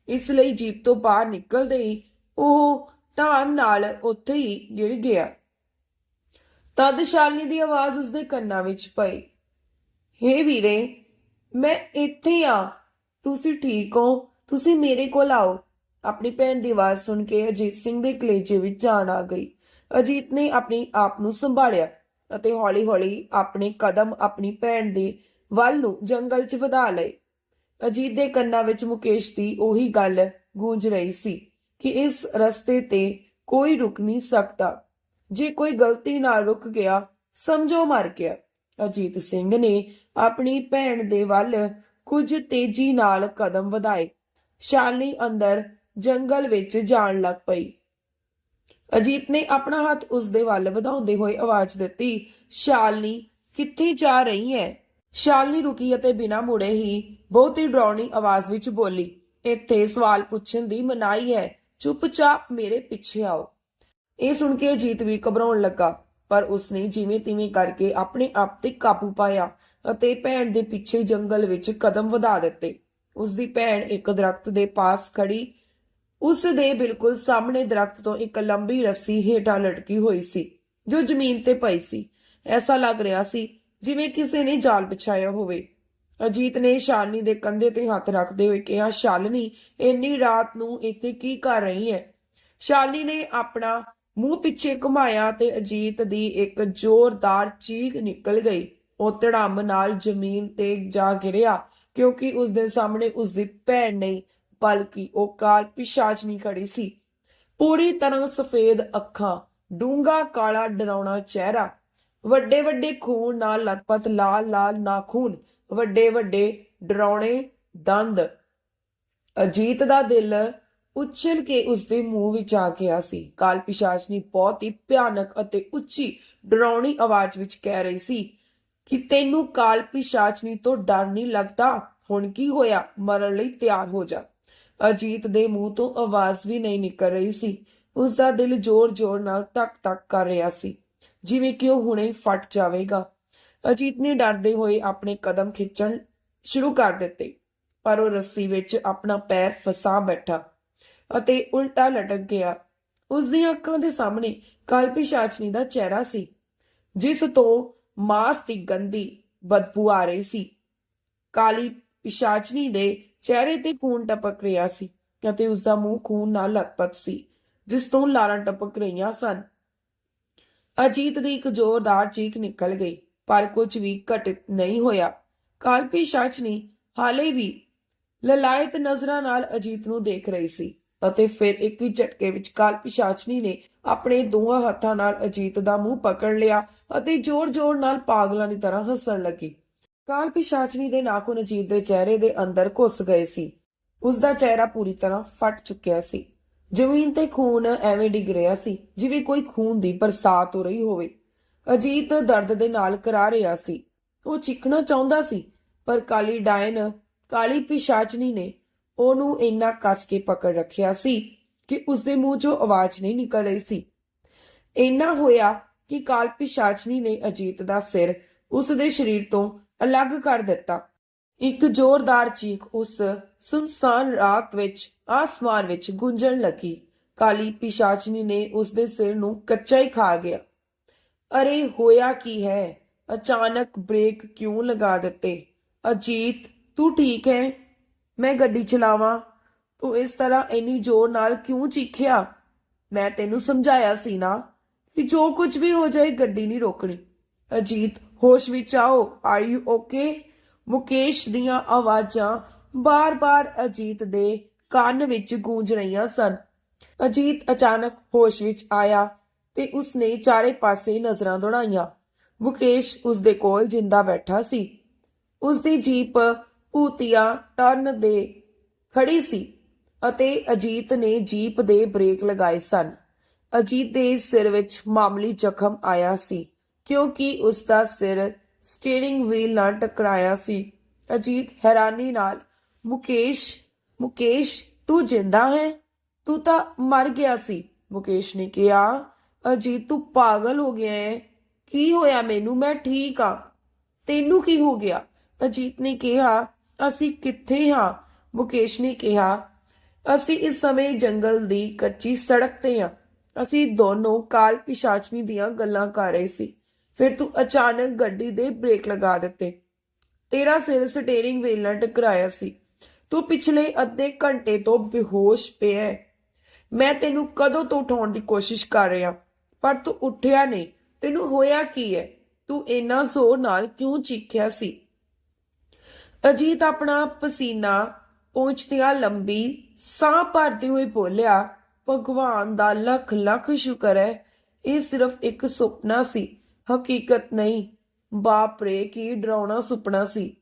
ਇਸ ਲਈ ਜੀਪ ਤੋਂ ਬਾਹਰ ਨਿਕਲਦੇ ਹੀ ਉਹ ਢਾਮ ਨਾਲ ਉੱਥੇ ਹੀ ਗਿਰ ਗਿਆ। ਤਦ ਸ਼ਾਲਿਨੀ ਦੀ ਆਵਾਜ਼ ਉਸਦੇ ਕੰਨਾਂ ਵਿੱਚ ਪਈ। ਹੇ ਵੀਰੇ, ਮੈਂ ਇੱਥੇ ਆ। ਤੁਸੀਂ ਠੀਕ ਹੋ? ਤੁਸੀਂ ਮੇਰੇ ਕੋਲ ਆਓ। ਆਪਣੀ ਭੈਣ ਦੀ ਆਵਾਜ਼ ਸੁਣ ਕੇ ਅਜੀਤ ਸਿੰਘ ਦੇ ਕਲੇਜੇ ਵਿੱਚ ਜਾਨ ਆ ਗਈ। ਅਜੀਤ ਨੇ ਆਪਣੀ ਆਪ ਨੂੰ ਸੰਭਾਲਿਆ ਅਤੇ ਹੌਲੀ-ਹੌਲੀ ਆਪਣੇ ਕਦਮ ਆਪਣੀ ਭੈਣ ਦੇ ਵੱਲ ਨੂੰ ਜੰਗਲ 'ਚ ਵਧਾ ਲਏ। ਅਜੀਤ ਦੇ ਕੰਨਾਂ ਵਿੱਚ ਮੁਕੇਸ਼ ਦੀ ਉਹੀ ਗੱਲ ਗੂੰਜ ਰਹੀ ਸੀ। ਕਿ ਇਸ ਰਸਤੇ ਤੇ ਕੋਈ ਰੁਕ ਨਹੀਂ ਸਕਦਾ। ਜੇ ਕੋਈ ਗਲਤੀ ਨਾਲ ਰੁਕ ਗਿਆ, ਸਮਝੋ ਮਰ ਗਿਆ। ਅਜੀਤ ਸਿੰਘ ਨੇ ਆਪਣੀ ਭੈਣ ਦੇ ਵੱਲ ਕੁਝ ਤੇਜ਼ੀ ਨਾਲ ਕਦਮ ਵਧਾਏ। ਸ਼ਾਲਿਨੀ ਅੰਦਰ ਜੰਗਲ ਵਿੱਚ ਜਾਣ ਲੱਗ ਪਈ। ਅਜੀਤ ਨੇ ਆਪਣਾ ਹੱਥ ਉਸ ਦੇ ਵੱਲ ਵਧਾਉਂਦੇ ਹੋਏ ਆਵਾਜ਼ ਦਿੱਤੀ ਸ਼ਾਲਨੀ ਕਿੱਥੇ ਜਾ ਰਹੀ ਹੈ ਸ਼ਾਲਨੀ ਰੁਕੀ ਅਤੇ ਬਿਨਾਂ ਮੁੜੇ ਹੀ ਬਹੁਤ ਹੀ ਡਰਾਉਣੀ ਆਵਾਜ਼ ਵਿੱਚ ਬੋਲੀ, ਇੱਥੇ ਸਵਾਲ ਪੁੱਛਣ ਦੀ ਮਨਾਹੀ ਹੈ ਚੁੱਪਚਾਪ ਮੇਰੇ ਪਿੱਛੇ ਆਓ। ਇਹ ਸੁਣ ਕੇ ਅਜੀਤ ਵੀ ਘਬਰਾਉਣ ਲੱਗਾ, ਪਰ ਉਸਨੇ ਜਿਵੇਂ ਤਿਵੇਂ ਕਰਕੇ ਆਪਣੇ ਆਪ ਤੇ ਕਾਬੂ ਪਾਇਆ ਅਤੇ ਭੈਣ ਦੇ ਪਿੱਛੇ ਜੰਗਲ ਵਿੱਚ ਕਦਮ ਵਧਾ ਦਿੱਤੇ। ਉਸ ਦੀ ਭੈਣ ਇੱਕ ਦਰਖਤ ਦੇ ਪਾਸ ਖੜੀ ਉਸ ਦੇ ਬਿਲਕੁਲ ਸਾਹਮਣੇ ਦਰਖਤ ਤੋਂ ਇੱਕ ਲੰਬੀ ਰੱਸੀ ਹੇਠਾਂ ਲਟਕੀ ਹੋਈ ਸੀ, ਜੋ ਜ਼ਮੀਨ ਤੇ ਪਈ ਸੀ। ਐਸਾ ਲੱਗ ਰਿਹਾ ਸੀ ਜਿਵੇਂ ਕਿਸੇ ਨੇ ਜਾਲ ਵਿਛਾਇਆ ਹੋਵੇ। ਅਜੀਤ ਨੇ ਸ਼ਾਲਨੀ ਦੇ ਕੰਧੇ ਤੇ ਹੱਥ ਰੱਖਦੇ ਹੋਏ ਕਿਹਾ, ਸ਼ਾਲਨੀ, ਇੰਨੀ ਰਾਤ ਨੂੰ ਇੱਥੇ ਕੀ ਕਰ ਰਹੀ ਹੈ ਸ਼ਾਲਨੀ ਨੇ ਆਪਣਾ ਮੂੰਹ ਪਿੱਛੇ ਘੁਮਾਇਆ ਤੇ ਅਜੀਤ ਦੀ ਇੱਕ ਜ਼ੋਰਦਾਰ ਚੀਖ ਨਿਕਲ ਗਈ। ਉਹ ਧੜਾਮ ਨਾਲ ਜ਼ਮੀਨ ਤੇ ਜਾ ਗਿਰਿਆ, ਕਿਉਂਕਿ ਉਸ ਦੇ ਸਾਹਮਣੇ ਉਸ ਦੀ ਭੈਣ ਨਹੀਂ, ਬਲਕਿ ਉਹ ਕਾਲ ਪਿਸ਼ਾਚਨੀ ਖੜੀ ਸੀ। ਪੂਰੀ ਤਰ੍ਹਾਂ ਸਫੇਦ ਅੱਖਾਂ ਡੂੰਗਾ ਕਾਲਾ ਡਰਾਉਣਾ ਚਿਹਰਾ ਵੱਡੇ ਵੱਡੇ ਖੂਨ ਨਾਲ ਲਤਪਤ ਲਾਲ ਲਾਲ ਨਾਖੂਨ ਵੱਡੇ ਵੱਡੇ ਡਰਾਉਣੇ ਦੰਦ। ਅਜੀਤ ਦਾ ਦਿਲ ਉੱਛਲ ਕੇ ਉਸ ਦੇ ਮੂੰਹ ਵਿੱਚ ਆ ਗਿਆ ਸੀ। ਕਾਲ ਪਿਸ਼ਾਚਨੀ ਬਹੁਤ ਹੀ ਭਿਆਨਕ ਅਤੇ ਉੱਚੀ ਡਰਾਉਣੀ ਆਵਾਜ਼ ਵਿੱਚ ਕਹਿ ਰਹੀ ਸੀ ਕਿ ਤੈਨੂੰ ਕਾਲ ਪਿਸ਼ਾਚਨੀ ਤੋਂ ਡਰ ਨਹੀਂ ਲੱਗਦਾ? ਹੁਣ ਕੀ ਹੋਇਆ? ਮਰਨ ਲਈ ਤਿਆਰ ਹੋ ਜਾ। ਅਜੀਤ ਦੇ ਮੂੰਹ ਤੋਂ ਆਵਾਜ਼ ਵੀ ਨਹੀਂ ਨਿਕਲ ਰਹੀ ਸੀ। ਉਸ ਦਾ ਦਿਲ ਜ਼ੋਰ-ਜ਼ੋਰ ਨਾਲ ਤੱਕ-ਤੱਕ ਕਰ ਰਿਹਾ ਸੀ। ਜਿਵੇਂ ਕਿ ਉਹ ਹੁਣੇ ਫਟ ਜਾਵੇਗਾ। ਅਜੀਤ ਨੇ ਡਰਦੇ ਹੋਏ ਆਪਣੇ ਕਦਮ ਖਿੱਚਣ ਸ਼ੁਰੂ ਕਰ ਦਿੱਤੇ, ਪਰ ਉਹ ਰੱਸੀ ਵਿੱਚ ਆਪਣਾ ਪੈਰ ਫਸਾ ਬੈਠਾ ਅਤੇ ਉਲਟਾ ਲਟਕ ਗਿਆ। ਉਸ ਦੀਆਂ ਅੱਖਾਂ ਦੇ ਸਾਹਮਣੇ ਕਾਲਪੀ ਸ਼ਾਚਨੀ ਦਾ ਚਿਹਰਾ ਸੀ, ਜਿਸ ਤੋਂ ਮਾਸ ਦੀ ਗੰਦੀ ਬਦਬੂ ਆ ਰਹੀ ਸੀ। ਕਾਲੀ ਪਿਸ਼ਾਚਨੀ ਦੇ ਚਿਹਰੇ ਤੇ ਖੂਨ ਟਪਕ ਰਿਹਾ ਸੀ ਅਤੇ ਉਸ ਦਾ ਮੂੰਹ ਖੂਨ ਨਾਲ ਲਤਪਤ ਸੀ, ਜਿਸ ਤੋਂ ਲਾਰਾਂ ਟਪਕ ਰਹੀਆਂ ਸਨ। ਅਜੀਤ ਦੀ ਇੱਕ ਜ਼ੋਰਦਾਰ ਚੀਖ ਨਿਕਲ ਗਈ। ਪਰ ਕੁਝ ਵੀ ਘਟਿਤ ਨਹੀਂ ਹੋਇਆ। ਕਾਲਪੀ ਸ਼ਾਚਨੀ ਹਾਲੇ ਵੀ ਲਲਾਇਤ ਨਜ਼ਰਾਂ ਨਾਲ ਅਜੀਤ ਨੂੰ ਦੇਖ ਰਹੀ ਸੀ ਅਤੇ ਫਿਰ ਇੱਕ ਹੀ ਝਟਕੇ ਵਿੱਚ ਕਾਲਪੀ ਸ਼ਾਚਨੀ ਨੇ ਆਪਣੇ ਦੋਹਾਂ ਹੱਥਾਂ ਨਾਲ ਅਜੀਤ ਦਾ ਮੂੰਹ ਪਕੜ ਲਿਆ ਅਤੇ ਜ਼ੋਰ-ਜ਼ੋਰ ਨਾਲ ਪਾਗਲਾਂ ਦੀ ਤਰ੍ਹਾਂ ਹੱਸਣ ਲੱਗੀ। ਕਾਲ ਪਿਸ਼ਾਚਨੀ ਦੇ ਨਾਖੂਨ ਅਜੀਤ ਦੇ ਚਿਹਰੇ ਦੇ ਅੰਦਰ ਘੁੱਸ ਗਏ ਸੀ। ਉਸ ਦਾ ਚਿਹਰਾ ਪੂਰੀ ਤਰ੍ਹਾਂ ਫਟ ਚੁੱਕਿਆ ਸੀ। ਜ਼ਮੀਨ ਤੇ ਖੂਨ ਐਵੇਂ ਡਿੱਗ ਰਿਹਾ ਸੀ ਜਿਵੇਂ ਕੋਈ ਖੂਨ ਦੀ ਬਰਸਾਤ ਹੋ ਰਹੀ ਹੋਵੇ। ਅਜੀਤ ਦਰਦ ਦੇ ਨਾਲ ਕਰਾ ਰਿਹਾ ਸੀ। ਉਹ ਚੀਖਣਾ ਚਾਹੁੰਦਾ ਸੀ, ਪਰ ਕਾਲੀ ਡਾਇਨ, ਕਾਲੀ ਪਿਸ਼ਾਚਨੀ ਨੇ ਉਹਨੂੰ ਇੰਨਾ ਕੱਸ ਕੇ ਪਕੜ ਰੱਖਿਆ ਸੀ ਕਿ ਉਸਦੇ ਮੂੰਹ 'ਚੋਂ ਆਵਾਜ਼ ਨਹੀਂ ਨਿਕਲ ਰਹੀ ਸੀ। ਇੰਨਾ ਹੋਇਆ ਕਿ ਕਾਲ ਪਿਸ਼ਾਚਨੀ ਨੇ ਅਜੀਤ ਦਾ ਸਿਰ ਉਸਦੇ ਸਰੀਰ ਤੋਂ ਅਲੱਗ ਕਰ ਦਿੱਤਾ। ਇੱਕ ਜ਼ੋਰਦਾਰ ਚੀਖ ਉਸ ਸੁਨਸਾਨ ਰਾਤ ਵਿੱਚ, ਆਸਮਾਨ ਵਿੱਚ ਗੂੰਜਣ ਲੱਗੀ। ਕਾਲੀ ਪਿਸ਼ਾਚਨੀ ਨੇ ਉਸਦੇ ਸਿਰ ਨੂੰ ਕੱਚਾ ਹੀ ਖਾ ਗਿਆ। ਅਰੇ ਹੋਇਆ ਕੀ ਹੈ? ਅਚਾਨਕ ਬ੍ਰੇਕ ਕਿਉਂ ਲਗਾ ਦਿੱਤੇ? ਅਜੀਤ, ਤੂੰ ਠੀਕ ਹੈ? ਮੈਂ ਗੱਡੀ ਚਲਾਵਾਂ। ਤੂੰ ਇਸ ਤਰ੍ਹਾਂ ਇੰਨੀ ਜ਼ੋਰ ਨਾਲ ਕਿਉਂ ਚੀਖਿਆ? ਮੈਂ ਤੈਨੂੰ ਸਮਝਾਇਆ ਸੀ ਨਾ ਕਿ ਜੋ ਕੁਝ ਵੀ ਹੋ ਜਾਏ ਗੱਡੀ ਨਹੀਂ ਰੋਕਣੀ। ਅਜੀਤ, ਹੋਸ਼ ਵਿੱਚ ਆਓ। ਆਰ ਯੂ ਓਕੇ ਮੁਕੇਸ਼ ਦੀਆਂ ਆਵਾਜ਼ਾਂ ਬਾਰ-ਬਾਰ ਅਜੀਤ ਦੇ ਕੰਨ ਵਿੱਚ ਗੂੰਜ ਰਹੀਆਂ ਸਨ। ਅਜੀਤ ਅਚਾਨਕ ਹੋਸ਼ ਵਿੱਚ ਆਇਆ। ਤੇ ਉਸਨੇ ਚਾਰੇ ਪਾਸੇ ਨਜ਼ਰਾਂ ਦੌੜਾਈਆਂ। ਮੁਕੇਸ਼ ਉਸਦੇ ਕੋਲ ਜਿੰਦਾ ਬੈਠਾ ਸੀ। ਉਸਦੀ ਜੀਪ ਭੂਤੀਆ ਟਰਨ ਦੇ ਖੜੀ ਸੀ ਅਤੇ ਅਜੀਤ ਨੇ ਜੀਪ ਦੇ ਬ੍ਰੇਕ ਲਗਾਏ ਸਨ। ਅਜੀਤ ਦੇ ਸਿਰ ਵਿੱਚ ਮਾਮੂਲੀ ਜ਼ਖਮ ਆਇਆ ਸੀ, ਕਿਉਂਕਿ ਉਸ ਦਾ ਸਿਰ ਸਟੀਅਰਿੰਗ ਵੀਲ ਨਾਲ ਟਕਰਾਇਆ ਸੀ। ਅਜੀਤ ਹੈਰਾਨੀ ਨਾਲ, ਮੁਕੇਸ਼ ਮੁਕੇਸ਼, ਤੂੰ ਜਿੰਦਾ ਹੈ? ਤੂੰ ਤਾਂ ਮਰ ਗਿਆ ਸੀ। ਮੁਕੇਸ਼ ਨੇ ਕਿਹਾ। ਅਜੀਤ ਤੂੰ ਪਾਗਲ ਹੋ ਗਿਆ ਹੈ। ਕੀ ਹੋਇਆ ਮੈਨੂੰ? ਮੈਂ ਠੀਕ ਆ। ਤੈਨੂੰ ਕੀ ਹੋ ਗਿਆ? ਅਜੀਤ ਨੇ ਕਿਹਾ, ਅਸੀਂ ਕਿੱਥੇ ਹਾਂ? ਮੁਕੇਸ਼ ਨੇ ਕਿਹਾ, ਅਸੀਂ ਇਸ ਸਮੇਂ ਜੰਗਲ ਦੀ ਕੱਚੀ ਸੜਕ ਤੇ ਹਾਂ। ਅਸੀਂ ਦੋਨੋਂ ਕਾਲ ਪਿਸ਼ਾਚਨੀ ਦੀਆਂ ਗੱਲਾਂ ਕਰ ਰਹੇ ਸੀ। ਫਿਰ ਤੂੰ ਅਚਾਨਕ ਗੱਡੀ ਦੇ ਬ੍ਰੇਕ ਲਗਾ ਦਿੱਤੇ। ਤੇਰਾ ਸਿਰ ਸਟੀਅਰਿੰਗ ਵੀਲ ਨਾਲ ਟਕਰਾਇਆ ਸੀ। ਤੂੰ ਪਿਛਲੇ ਅੱਧੇ ਘੰਟੇ ਤੋਂ ਬੇਹੋਸ਼ ਪਿਆ ਹੈ। ਮੈਂ ਤੈਨੂੰ ਕਦੋਂ ਤੋਂ ਉਠਾਉਣ ਦੀ ਕੋਸ਼ਿਸ਼ ਕਰ ਰਿਹਾ। ਪਰ ਤੂੰ ਉੱਠਿਆ ਨਹੀਂ। ਤੈਨੂੰ ਹੋਇਆ ਕੀ ਹੈ ਤੂੰ ਇੰਨਾ ਜ਼ੋਰ ਨਾਲ ਕਿਉਂ ਚੀਖਿਆ ਸੀ? ਅਜੀਤ ਆਪਣਾ ਪਸੀਨਾ ਪਹੁੰਚਦਿਆਂ ਲੰਬੀ ਸਾਹ ਭਰਦੇ ਹੋਏ ਬੋਲਿਆ, ਭਗਵਾਨ ਦਾ ਲੱਖ ਲੱਖ ਸ਼ੁਕਰ ਹੈ ਇਹ ਸਿਰਫ ਇੱਕ ਸੁਪਨਾ ਸੀ। ਹਕੀਕਤ ਨਹੀਂ। ਬਾਪ ਰੇ, ਕੀ ਡਰਾਉਣਾ ਸੁਪਨਾ ਸੀ।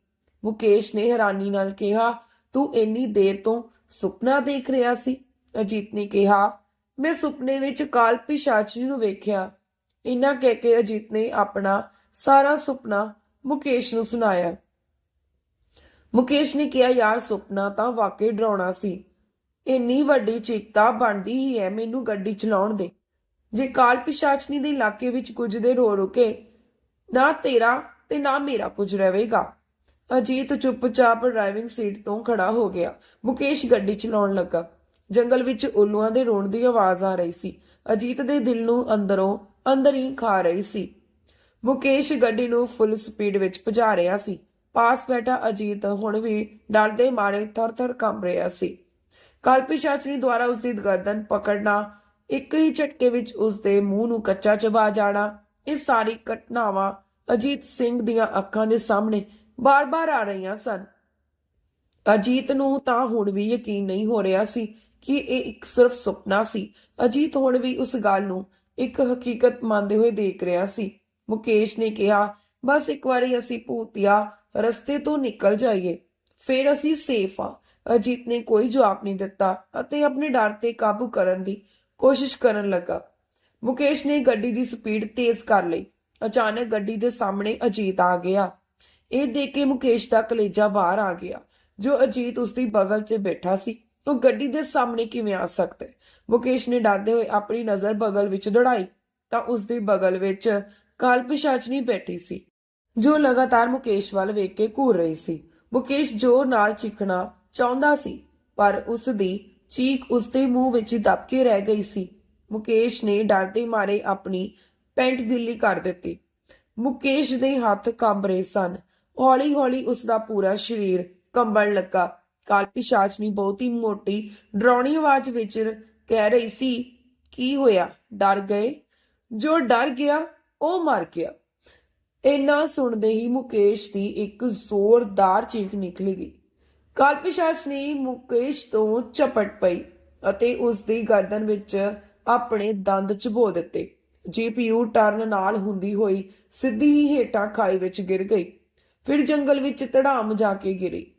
ਮੁਕੇਸ਼ ਨੇ ਹੈਰਾਨੀ ਨਾਲ ਕਿਹਾ, ਤੂੰ ਇੰਨੀ ਦੇਰ ਤੋਂ ਸੁਪਨਾ ਦੇਖ ਰਿਹਾ ਸੀ? ਅਜੀਤ ਨੇ ਕਿਹਾ ਮੈਂ ਸੁਪਨੇ ਵਿੱਚ ਕਾਲ ਪਿਸ਼ਾਚੀ ਨੂੰ ਵੇਖਿਆ। ਇੰਨਾ ਕਹਿ ਕੇ ਅਜੀਤ ਨੇ ਆਪਣਾ ਸਾਰਾ ਸੁਪਨਾ ਮੁਕੇਸ਼ ਨੂੰ ਸੁਣਾਇਆ। ਮੁਕੇਸ਼ ਨੇ ਕਿਹਾ, ਯਾਰ, ਸੁਪਨਾ ਤਾਂ ਵਾਕਈ ਡਰਾਉਣਾ ਸੀ। ਇੰਨੀ ਵੱਡੀ ਚੀਕਤਾ ਬਣਦੀ ਹੀ ਹੈ ਮੈਨੂੰ ਗੱਡੀ ਚਲਾਉਣ ਦੇ। ਜੇ ਕਾਲ ਪਿਸ਼ਾਚਨੀ ਦੇ ਇਲਾਕੇ ਵਿੱਚ ਕੁਝ ਦੇਰ ਰੋ ਰੁਕੇ, ਨਾ ਤੇਰਾ ਤੇ ਨਾ ਮੇਰਾ ਕੁਝ ਰਹੇਗਾ। ਅਜੀਤ ਚੁੱਪਚਾਪ ਡਰਾਈਵਿੰਗ ਸੀਟ ਤੋਂ ਖੜਾ ਹੋ ਗਿਆ। ਮੁਕੇਸ਼ ਗੱਡੀ ਚਲਾਉਣ ਲੱਗਾ। ਜੰਗਲ ਵਿੱਚ ਉੱਲੂਆਂ ਦੇ ਰੋਣ ਦੀ ਆਵਾਜ਼ ਆ ਰਹੀ ਸੀ। ਅਜੀਤ ਦੇ ਦਿਲ ਨੂੰ ਅੰਦਰੋਂ ਅੰਦਰ ਹੀ ਖਾ ਰਹੀ ਸੀ। ਮੁਕੇਸ਼ ਗੱਡੀ ਨੂੰ ਫੁੱਲ ਸਪੀਡ ਵਿੱਚ ਭਜਾ ਰਿਹਾ ਸੀ। ਪਾਸ ਬੈਠਾ ਅਜੀਤ ਹੁਣ ਵੀ ਡਰ ਦੇ ਮਾਰੇ ਥਰ-ਥਰ ਕੰਬ ਰਿਹਾ ਸੀ। ਕਲਪੀ ਦੁਆਰਾ ਉਸ ਦੀ ਗਰਦਨ ਪਕੜਨਾ, ਇੱਕ ਹੀ ਝਟਕੇ ਵਿੱਚ ਉਸ ਦੇ ਮੂੰਹ ਨੂੰ ਕੱਚਾ ਚਬਾ ਜਾਣਾ, ਇਹ ਸਾਰੀ ਘਟਨਾਵਾਂ ਅਜੀਤ ਸਿੰਘ ਦੀਆਂ ਅੱਖਾਂ ਦੇ ਸਾਹਮਣੇ ਬਾਰ-ਬਾਰ ਆ ਰਹੀਆਂ ਸਨ। ਅਜੀਤ ਨੂੰ ਤਾਂ ਹੁਣ ਵੀ ਯਕੀਨ ਨਹੀਂ ਹੋ ਰਿਹਾ ਸੀ ਕਿ ਇਹ ਇੱਕ ਸਿਰਫ ਸੁਪਨਾ ਸੀ। ਅਜੀਤ ਹੁਣ ਵੀ ਉਸ ਗੱਲ ਨੂੰ ਇੱਕ ਹਕੀਕਤ ਮੰਨਦੇ ਹੋਏ ਦੇਖ ਰਿਹਾ ਸੀ। ਮੁਕੇਸ਼ ਨੇ ਕਿਹਾ, ਬਸ ਇੱਕ ਵਾਰੀ ਅਸੀਂ ਭੂਤਿਆ ਰਸਤੇ ਤੋਂ ਨਿਕਲ ਜਾਈਏ, ਫਿਰ ਅਸੀਂ ਸੇਫ ਆ ਅਜੀਤ ਨੇ ਕੋਈ ਜਵਾਬ ਨਹੀਂ ਦਿੱਤਾ ਅਤੇ ਆਪਣੇ ਡਰ ਤੇ ਕਾਬੂ ਕਰਨ ਦੀ ਕੋਸ਼ਿਸ਼ ਕਰਨ ਲੱਗਾ। ਮੁਕੇਸ਼ ਨੇ ਗੱਡੀ ਦੀ ਸਪੀਡ ਤੇਜ਼ ਕਰ ਲਈ। ਅਚਾਨਕ ਗੱਡੀ ਦੇ ਸਾਹਮਣੇ ਅਜੀਤ ਆ ਗਿਆ। ਇਹ ਦੇਖ ਕੇ ਮੁਕੇਸ਼ ਦਾ ਕਲੇਜਾ ਬਾਹਰ ਆ ਗਿਆ, ਜੋ ਅਜੀਤ ਉਸ ਦੀ ਬਗਲ 'ਚ ਬੈਠਾ ਸੀ। ਉਹ ਗੱਡੀ ਦੇ ਸਾਹਮਣੇ ਕਿਵੇਂ ਆ ਸਕਦਾ ਹੈ? ਮੁਕੇਸ਼ ਨੇ ਡਰਦੇ ਹੋਏ ਆਪਣੀ ਨਜ਼ਰ ਬਗਲ ਵਿੱਚ ਦੌੜਾਈ, ਤਾਂ ਉਸ ਦੀ ਬਗਲ ਵਿੱਚ ਕਾਲ ਪਿਸ਼ਾਚਨੀ ਬੈਠੀ ਸੀ, ਜੋ ਲਗਾਤਾਰ ਮੁਕੇਸ਼ ਵੱਲ ਵੇਖ ਕੇ ਘੂਰ ਰਹੀ ਸੀ। ਮੁਕੇਸ਼ ਜ਼ੋਰ ਨਾਲ ਚੀਖਣਾ ਚਾਹੁੰਦਾ ਸੀ, ਪਰ ਉਸ ਦੀ ਚੀਖ ਉਸ ਦੇ ਮੂੰਹ ਵਿੱਚ ਹੀ ਦਬ ਕੇ ਰਹਿ ਗਈ ਸੀ। ਮੁਕੇਸ਼ ਨੇ ਡਰਦੇ ਮਾਰੇ ਆਪਣੀ ਪੈਂਟ ਗਿੱਲੀ ਕਰ ਦਿੱਤੀ। ਮੁਕੇਸ਼ ਦੇ ਹੱਥ ਕੰਬ ਰਹੇ ਸਨ। ਹੌਲੀ-ਹੌਲੀ ਉਸ ਦਾ ਪੂਰਾ ਸਰੀਰ ਕੰਬਣ ਲੱਗਾ। ਕਾਲ ਪਿਸ਼ਾਚਨੀ ਬਹੁਤੀ ਮੋਟੀ ਡਰਾਉਣੀ ਆਵਾਜ਼ ਵਿੱਚ ਕਹਿ ਰਹੀ ਸੀ, ਕੀ ਹੋਇਆ? ਡਰ ਗਏ? ਜੋ ਡਰ ਗਿਆ, ਉਹ ਮਰ ਗਿਆ। ਇੰਨਾ ਸੁਣਦੇ ਹੀ ਮੁਕੇਸ਼ ਦੀ ਇੱਕ ਜ਼ੋਰਦਾਰ ਚੀਖ ਨਿਕਲੀ ਗਈ। ਕਾਲਪਿਸ਼ਾਚ ਨੇ ਮੁਕੇਸ਼ ਤੋਂ ਚਪਟ ਪਈ ਅਤੇ ਉਸ ਦੀ ਗਰਦਨ ਵਿੱਚ ਆਪਣੇ ਦੰਦ ਚਬੋ ਦਿੱਤੇ। ਜੀਪੀਯੂ ਟਰਨ ਨਾਲ ਹੁੰਦੀ ਹੋਈ ਸਿੱਧੀ ਹੀ ਹੇਠਾਂ ਖਾਈ ਵਿੱਚ ਗਿਰ ਗਈ। ਫਿਰ ਜੰਗਲ ਵਿੱਚ ਧੜਾਮ ਜਾ ਕੇ ਗਿਰੀ।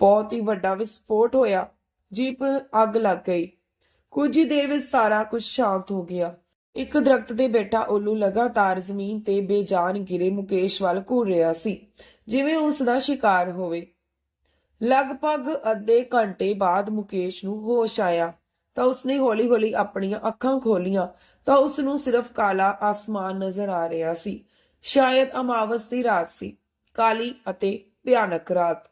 ਬਹੁਤ ਹੀ ਵੱਡਾ ਵਿਸਫੋਟ ਹੋਇਆ। ਜੀਪ ਅੱਗ ਲੱਗ ਗਈ। ਕੁਝ ਹੀ ਦੇਰ ਵਿੱਚ ਸਾਰਾ ਕੁਝ ਸ਼ਾਂਤ ਹੋ ਗਿਆ। ਇੱਕ ਦਰਖਤ ਤੇ ਬੈਠਾ ਉੱਲੂ ਲਗਾਤਾਰ ਜ਼ਮੀਨ ਤੇ ਬੇਜਾਨ ਗਿਰੇ ਮੁਕੇਸ਼ ਵੱਲ ਘੂਰ ਰਿਹਾ ਸੀ, ਜਿਵੇਂ ਉਸ ਦਾ ਸ਼ਿਕਾਰ ਹੋਵੇ। ਲਗਭਗ ਅੱਧੇ ਘੰਟੇ ਬਾਅਦ ਮੁਕੇਸ਼ ਨੂੰ ਹੋਸ਼ ਆਇਆ। ਤਾਂ ਉਸਨੇ ਹੌਲੀ-ਹੌਲੀ ਆਪਣੀਆਂ ਅੱਖਾਂ ਖੋਲੀਆਂ। ਤਾਂ ਉਸ ਨੂੰ ਸਿਰਫ ਕਾਲਾ ਆਸਮਾਨ ਨਜ਼ਰ ਆ ਰਿਹਾ ਸੀ। ਸ਼ਾਇਦ ਅਮਾਵਸ ਦੀ ਰਾਤ ਸੀ। ਕਾਲੀ ਅਤੇ ਭਿਆਨਕ ਰਾਤ।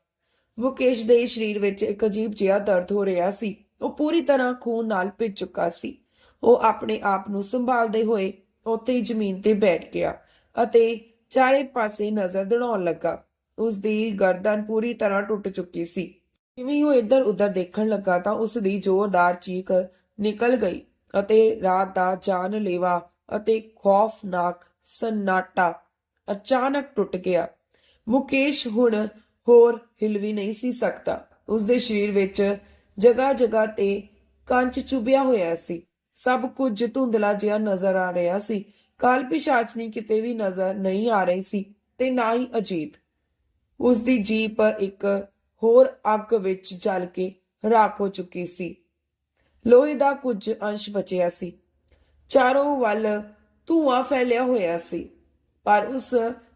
ਮੁਕੇਸ਼ ਦੇ ਸਰੀਰ ਵਿੱਚ ਇੱਕ ਅਜੀਬ ਜਿਹਾ ਦਰਦ ਹੋ ਰਿਹਾ ਸੀ। ਉਹ ਪੂਰੀ ਤਰ੍ਹਾਂ ਖੂਨ ਨਾਲ ਭਿੱਜ ਚੁੱਕਾ ਸੀ। ਉਹ ਆਪਣੇ ਆਪ ਨੂੰ ਸੰਭਾਲਦੇ ਹੋਏ ਉੱਥੇ ਹੀ ਜ਼ਮੀਨ ਤੇ ਬੈਠ ਗਿਆ ਅਤੇ ਚਾਰੇ ਪਾਸੇ ਨਜ਼ਰ ਦੜਾਉਣ ਲੱਗਾ। ਉਸ ਦੀ ਗਰਦਨ ਪੂਰੀ ਤਰ੍ਹਾਂ ਟੁੱਟ ਚੁੱਕੀ ਸੀ। ਜਿਵੇਂ ਉਹ ਇੱਧਰ ਉੱਧਰ ਦੇਖਣ ਲੱਗਾ ਤਾਂ ਉਸ ਦੀ ਜ਼ੋਰਦਾਰ ਚੀਕ ਨਿਕਲ ਗਈ ਅਤੇ ਰਾਤ ਦਾ ਜਾਨਲੇਵਾ ਅਤੇ ਖੌਫਨਾਕ ਸੰਨਾਟਾ ਅਚਾਨਕ ਟੁੱਟ ਗਿਆ। ਮੁਕੇਸ਼ ਹੁਣ ਹੋਰ ਹਿਲ ਵੀ ਨਹੀਂ ਸੀ ਸਕਦਾ। ਉਸ ਦੇ ਸਰੀਰ ਵਿੱਚ ਜਗ੍ਹਾ ਜਗ੍ਹਾ ਤੇ ਕੰਚ ਚੁਭਿਆ ਹੋਇਆ ਸੀ। ਸਭ ਕੁਝ ਧੁੰਦਲਾ ਜਿਹਾ ਨਜ਼ਰ ਆ ਰਿਹਾ ਸੀ। ਕਾਲ ਪਿਸ਼ਾਚਨੀ ਕਿਤੇ ਵੀ ਨਜ਼ਰ ਨਹੀਂ ਆ ਰਹੀ ਸੀ ਤੇ ਨਾ ਹੀ ਅਜੀਤ। ਉਸ ਦੀ ਜੀਪ ਇੱਕ ਹੋਰ ਅੱਗ ਵਿੱਚ ਜਲ ਕੇ ਰਾਖ ਹੋ ਚੁੱਕੀ ਸੀ। ਲੋਹੇ ਦਾ ਕੁਝ ਅੰਸ਼ ਬਚਿਆ ਸੀ। ਚਾਰੋਂ ਵੱਲ ਧੂਆਂ ਫੈਲਿਆ ਹੋਇਆ ਸੀ। ਪਰ ਉਸ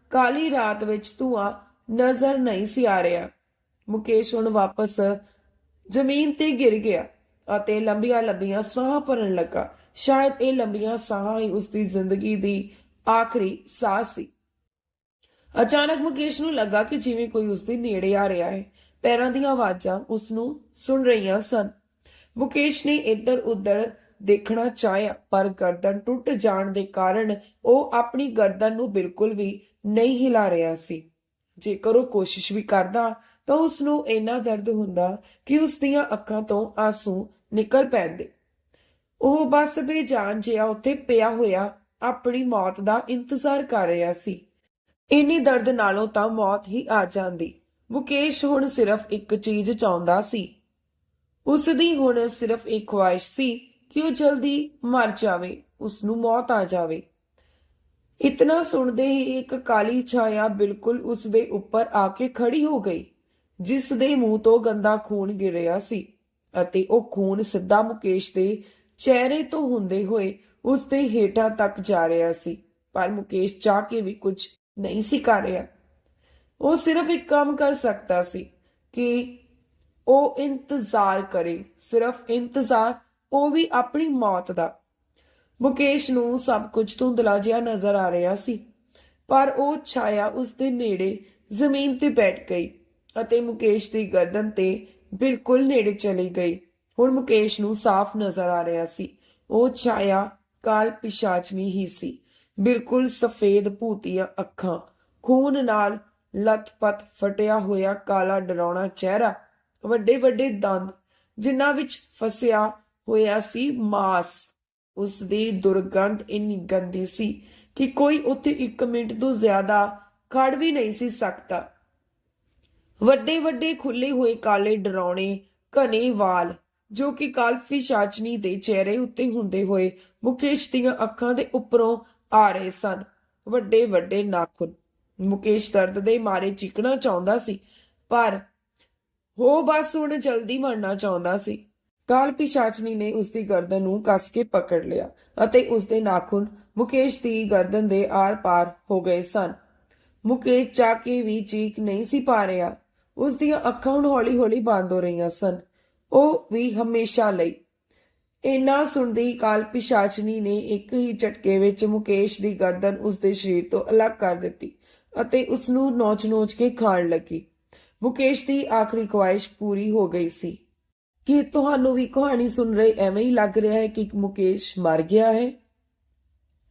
ਕਾਲੀ ਰਾਤ ਵਿੱਚ ਧੂਆਂ ਨਜ਼ਰ ਨਹੀਂ ਸੀ ਆ ਰਿਹਾ। ਮੁਕੇਸ਼ ਹੁਣ ਵਾਪਸ ਜ਼ਮੀਨ ਤੇ ਗਿਰ ਗਿਆ ਅਤੇ ਲੰਬੀਆਂ ਲੰਬੀਆਂ ਸਾਹ ਭਰਨ ਲੱਗਾ। ਸ਼ਾਇਦ ਇਹ ਲੰਬੀਆਂ ਸਾਹ ਹੀ ਉਸ ਦੀ ਜ਼ਿੰਦਗੀ ਦੀ ਆਖਰੀ ਸਾਹ ਸੀ। ਅਚਾਨਕ ਮੁਕੇਸ਼ ਨੂੰ ਲੱਗਾ ਕਿ ਜਿਵੇਂ ਕੋਈ ਉਸ ਦੇ ਨੇੜੇ ਆ ਰਿਹਾ ਹੈ। ਪੈਰਾਂ ਦੀਆਂ ਆਵਾਜ਼ਾਂ ਉਸ ਨੂੰ ਸੁਣ ਰਹੀਆਂ ਸਨ। ਮੁਕੇਸ਼ ਨੇ ਇੱਧਰ ਉੱਧਰ ਦੇਖਣਾ ਚਾਹਿਆ, ਪਰ ਗਰਦਨ ਟੁੱਟ ਜਾਣ ਦੇ ਕਾਰਨ ਉਹ ਆਪਣੀ ਗਰਦਨ ਨੂੰ ਬਿਲਕੁਲ ਵੀ ਨਹੀਂ ਹਿਲਾ ਰਿਹਾ ਸੀ। ਜੇਕਰ ਉਹ ਕੋਸ਼ਿਸ਼ ਵੀ ਕਰਦਾ, ਤਾਂ ਉਸ ਨੂੰ ਇੰਨਾ ਦਰਦ ਹੁੰਦਾ ਕਿ ਉਸ ਦੀਆਂ ਅੱਖਾਂ ਤੋਂ ਆਂਸੂ ਨਿਕਲ ਪੈਂਦੇ। ਉਹ ਬਸ ਬੇਜਾਨ ਜਿਹਾ ਉੱਥੇ ਪਿਆ ਹੋਇਆ ਆਪਣੀ ਮੌਤ ਦਾ ਇੰਤਜ਼ਾਰ ਕਰ ਰਿਹਾ ਸੀ। ਇੰਨੀ ਦਰਦ ਨਾਲੋਂ ਤਾਂ ਮੌਤ ਹੀ ਆ ਜਾਂਦੀ। ਮੁਕੇਸ਼ ਹੁਣ ਸਿਰਫ ਇੱਕ ਚੀਜ਼ ਚਾਹੁੰਦਾ ਸੀ। ਉਸ ਦੀ ਹੁਣ ਸਿਰਫ ਇੱਕ ਖੁਆਇਸ਼ ਸੀ ਕਿ ਉਹ ਜਲਦੀ ਮਰ ਜਾਵੇ ਉਸ ਨੂੰ ਮੌਤ ਆ ਜਾਵੇ। ਇਤਨਾ ਸੁਣਦੇ ਹੀ ਇੱਕ ਕਾਲੀ ਛਾਇਆ ਬਿਲਕੁਲ ਉਸ ਦੇ ਉੱਪਰ ਆ ਕੇ ਖੜੀ ਹੋ ਗਈ, ਜਿਸ ਦੇ ਮੂੰਹ ਤੋਂ ਗੰਦਾ ਖੂਨ ਗਿਰ ਰਿਹਾ ਸੀ ਅਤੇ ਉਹ ਖੂਨ ਸਿੱਧਾ ਮੁਕੇਸ਼ ਦੇ ਚਿਹਰੇ ਤੋਂ ਹੁੰਦੇ ਹੋਏ ਉਸ ਦੇ ਹੇਠਾਂ ਤੱਕ ਜਾ ਰਿਹਾ ਸੀ, ਪਰ ਮੁਕੇਸ਼ ਚਾਹ ਕੇ ਵੀ ਕੁਝ ਨਹੀਂ ਸੀ ਕਰ ਰਿਹਾ। ਉਹ ਸਿਰਫ ਇੱਕ ਕੰਮ ਕਰ ਸਕਦਾ ਸੀ ਕਿ ਉਹ ਇੰਤਜ਼ਾਰ ਕਰੇ, ਸਿਰਫ ਇੰਤਜ਼ਾਰ ਉਹ ਵੀ ਆਪਣੀ ਮੌਤ ਦਾ। ਮੁਕੇਸ਼ ਨੂੰ ਸਭ ਕੁਝ ਧੁੰਦਲਾ ਜਿਹਾ ਨਜ਼ਰ ਆ ਰਿਹਾ ਸੀ, ਪਰ ਉਹ ਛਾਇਆ ਉਸ ਦੇ ਨੇੜੇ ਜ਼ਮੀਨ ਤੇ ਬੈਠ ਗਈ ਅਤੇ ਮੁਕੇਸ਼ ਦੀ ਗਰਦਨ ਤੇ ਬਿਲਕੁਲ ਨੇੜੇ ਚਲੀ ਗਈ। ਹੁਣ ਮੁਕੇਸ਼ ਨੂੰ ਸਾਫ਼ ਨਜ਼ਰ ਆ ਰਿਹਾ ਸੀ। ਉਹ ਛਾਇਆ, ਕਾਲ ਪਿਸ਼ਾਚਨੀ ਹੀ ਸੀ। ਬਿਲਕੁਲ ਸਫੇਦ ਭੂਤੀਆਂ ਅੱਖਾਂ, ਖੂਨ ਨਾਲ ਲਤਪਤ ਫਟਿਆ ਹੋਇਆ ਕਾਲਾ ਡਰਾਉਣਾ ਚਿਹਰਾ ਵੱਡੇ ਵੱਡੇ ਦੰਦ, ਜਿਨ੍ਹਾਂ ਵਿੱਚ ਫਸਿਆ ਹੋਇਆ ਸੀ ਮਾਸ। ਉਸ ਦੀ ਦੁਰਗੰਧ ਇੰਨੀ ਗੰਦੀ ਸੀ ਕਿ ਕੋਈ ਉੱਥੇ ਇੱਕ ਮਿੰਟ ਤੋਂ ਜ਼ਿਆਦਾ ਖੜ ਵੀ ਨਹੀਂ ਸੀ ਸਕਦਾ। ਵੱਡੇ ਵੱਡੇ ਖੁੱਲੇ ਹੋਏ ਕਾਲੇ ਡਰਾਉਣੇ ਘਨੇ ਵਾਲ, ਜੋ ਕਿ ਕਾਲਫੀ ਸ਼ਾਚਨੀ ਦੇ ਚਿਹਰੇ ਉੱਤੇ ਹੁੰਦੇ ਹੋਏ ਮੁਕੇਸ਼ ਦੀਆਂ ਅੱਖਾਂ ਦੇ ਉੱਪਰੋਂ ਆ ਰਹੇ ਸਨ। ਵੱਡੇ ਵੱਡੇ ਨਾਖੁਨ। ਮੁਕੇਸ਼ ਦਰਦ ਦੇ ਮਾਰੇ ਚੀਕਣਾ ਚਾਹੁੰਦਾ ਸੀ, ਪਰ ਉਹ ਬਸ ਹੁਣ ਜਲਦੀ ਮਰਨਾ ਚਾਹੁੰਦਾ ਸੀ। ਕਾਲ ਪਿਸ਼ਾਚਨੀ ਨੇ ਉਸ ਦੀ ਗਰਦਨ ਨੂੰ ਕੱਸ ਕੇ ਪਕੜ ਲਿਆ ਅਤੇ ਉਸ ਦੇ ਨਾਖੁਨ ਮੁਕੇਸ਼ ਦੀ ਗਰਦਨ ਦੇ ਆਰ-ਪਾਰ ਹੋ ਗਏ ਸਨ। ਮੁਕੇਸ਼ ਚਾਕੇ ਵੀ ਚੀਕ ਨਹੀਂ ਸੀ ਪਾ ਰਿਹਾ। ਉਸ ਦੀਆਂ ਅੱਖਾਂ ਹੁਣ ਹੌਲੀ-ਹੌਲੀ ਬੰਦ ਹੋ ਰਹੀਆਂ ਸਨ। ਉਹ ਵੀ ਹਮੇਸ਼ਾ ਲਈ। ਇੰਨਾ ਸੁਣਦੀ ਕਾਲ ਪਿਸ਼ਾਚਨੀ ਨੇ ਇੱਕ ਹੀ ਝਟਕੇ ਵਿੱਚ ਮੁਕੇਸ਼ ਦੀ ਗਰਦਨ ਉਸ ਦੇ ਸਰੀਰ ਤੋਂ ਅਲੱਗ ਕਰ ਦਿੱਤੀ ਅਤੇ ਉਸ ਨੂੰ ਨੋਚ-ਨੋਚ ਕੇ ਖਾਣ ਲੱਗੀ। ਮੁਕੇਸ਼ ਦੀ ਆਖਰੀ ਖੁਆਇਸ਼ ਪੂਰੀ ਹੋ ਗਈ ਸੀ। ਕਿ ਤੁਹਾਨੂੰ ਵੀ ਕਹਾਣੀ ਸੁਣ ਰਹੇ ਐਵੇਂ ਹੀ ਲੱਗ ਰਿਹਾ ਹੈ ਕਿ ਮੁਕੇਸ਼ ਮਰ ਗਿਆ ਹੈ?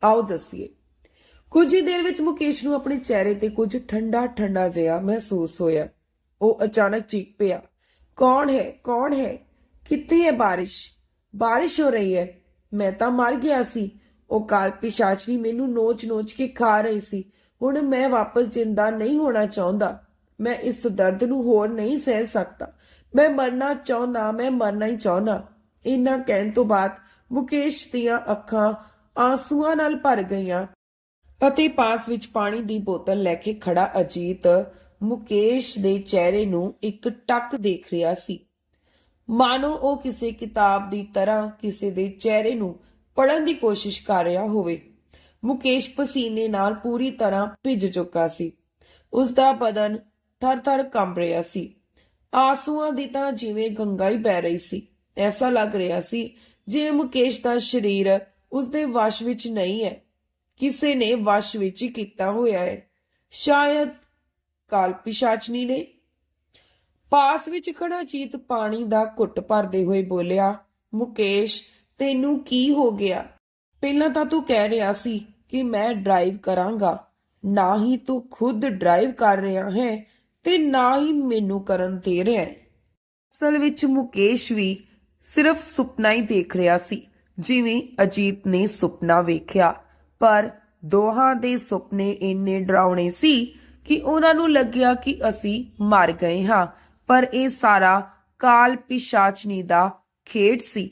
ਆਓ ਦੱਸੀਏ। ਕੁਝ ਹੀ ਦੇਰ ਵਿੱਚ ਮੁਕੇਸ਼ ਨੂੰ ਆਪਣੇ ਚਿਹਰੇ ਤੇ ਕੁਝ ਠੰਡਾ ਠੰਡਾ ਜਿਹਾ ਮਹਿਸੂਸ ਹੋਇਆ। ਉਹ ਅਚਾਨਕ ਚੀਕ ਪਿਆ, ਕੌਣ ਹੈ? ਕੌਣ ਹੈ? ਕਿੱਥੇ ਹੈ ਬਾਰਿਸ਼? ਬਾਰਿਸ਼ ਹੋ ਰਹੀ ਹੈ। ਮੈਂ ਤਾਂ ਮਰ ਗਿਆ ਸੀ। ਉਹ ਕਾਲ ਪਿਸ਼ਾਚਨੀ ਮੈਨੂੰ ਨੋਚ-ਨੋਚ ਕੇ ਖਾ ਰਹੀ ਸੀ। ਹੁਣ ਮੈਂ ਵਾਪਸ ਜਿੰਦਾ ਨਹੀਂ ਹੋਣਾ ਚਾਹੁੰਦਾ। ਮੈਂ ਇਸ ਦਰਦ ਨੂੰ ਹੋਰ ਨਹੀਂ ਸਹਿ ਸਕਦਾ। ਮੈਂ ਮਰਨਾ ਚਾਹੁੰਦਾ, ਮੈਂ ਮਰਨਾ ਹੀ ਚਾਹੁੰਦਾ। ਇੰਨਾ ਕਹਿਣ ਤੋਂ ਬਾਅਦ ਮੁਕੇਸ਼ ਦੀਆਂ ਅੱਖਾਂ ਆਂਸੂਆਂ ਨਾਲ ਭਰ ਗਈਆਂ ਅਤੇ ਪਾਸ ਵਿੱਚ ਪਾਣੀ ਦੀ ਬੋਤਲ ਲੈ ਕੇ ਖੜਾ ਅਜੀਤ ਮੁਕੇਸ਼ ਦੇ ਚਿਹਰੇ ਨੂੰ ਇੱਕ ਟੱਕ ਦੇਖ ਰਿਹਾ ਸੀ। ਮਾਨੋ ਉਹ ਕਿਸੇ ਕਿਤਾਬ ਦੀ ਤਰ੍ਹਾਂ ਕਿਸੇ ਦੇ ਚਿਹਰੇ ਨੂੰ ਪੜਨ ਦੀ ਕੋਸ਼ਿਸ਼ ਕਰ ਰਿਹਾ ਹੋਵੇ। ਮੁਕੇਸ਼ ਪਸੀਨੇ ਨਾਲ ਪੂਰੀ ਤਰ੍ਹਾਂ ਭਿੱਜ ਚੁੱਕਾ ਸੀ। ਉਸ ਦਾ ਬਦਨ ਥਰ-ਥਰ ਕੰਬ ਰਿਹਾ ਸੀ। ਆਸੂਆਂ ਦੀ ਤਾਂ ਜਿਵੇਂ ਗੰਗਾ ਹੀ ਬਹਿ ਰਹੀ ਸੀ। ਐਸਾ ਲੱਗ ਰਿਹਾ ਸੀ ਜਿਵੇਂ ਮੁਕੇਸ਼ ਦਾ ਸਰੀਰ ਉਸਦੇ ਵਸ਼ ਵਿੱਚ ਨਹੀਂ ਹੈ। ਕਿਸੇ ਨੇ ਵਸ਼ ਵਿੱਚ ਹੀ ਕੀਤਾ ਹੋਇਆ ਹੈ। ਸ਼ਾਇਦ ਕਾਲ ਨੇ ਪਾਸ ਵਿੱਚ ਖੜਾ ਜੀਤ ਪਾਣੀ ਦਾ ਘੁੱਟ ਭਰਦੇ ਹੋਏ ਬੋਲਿਆ, ਮੁਕੇਸ਼, ਤੈਨੂੰ ਕੀ ਹੋ ਗਿਆ? ਪਹਿਲਾਂ ਤਾਂ ਤੂੰ ਕਹਿ ਰਿਹਾ ਸੀ ਕਿ ਮੈਂ ਡਰਾਈਵ ਕਰਾਂਗਾ। ਨਾ ਹੀ ਤੂੰ ਖੁਦ ਡਰਾਈਵ ਕਰ ਰਿਹਾ ਹੈ। ਤੇ ਨਾ ਹੀ ਮੈਨੂੰ ਕਰਨ ਦੇ ਰਿਹਾ ਹੈ। ਅਸਲ ਵਿੱਚ ਮੁਕੇਸ਼ ਵੀ ਸਿਰਫ ਸੁਪਨਾ ਹੀ ਦੇਖ ਰਿਹਾ ਸੀ, ਜਿਵੇਂ ਅਜੀਤ ਨੇ ਸੁਪਨਾ ਵੇਖਿਆ। ਪਰ ਦੋਹਾਂ ਦੇ ਸੁਪਨੇ ਇੰਨੇ ਡਰਾਉਣੇ ਸੀ ਕਿ ਉਹਨਾਂ ਨੂੰ ਲੱਗਿਆ ਕਿ ਅਸੀਂ ਮਰ ਗਏ ਹਾਂ, ਪਰ ਇਹ ਸਾਰਾ ਕਾਲ ਪਿਸ਼ਾਚਨੀ ਦਾ ਖੇਡ ਸੀ।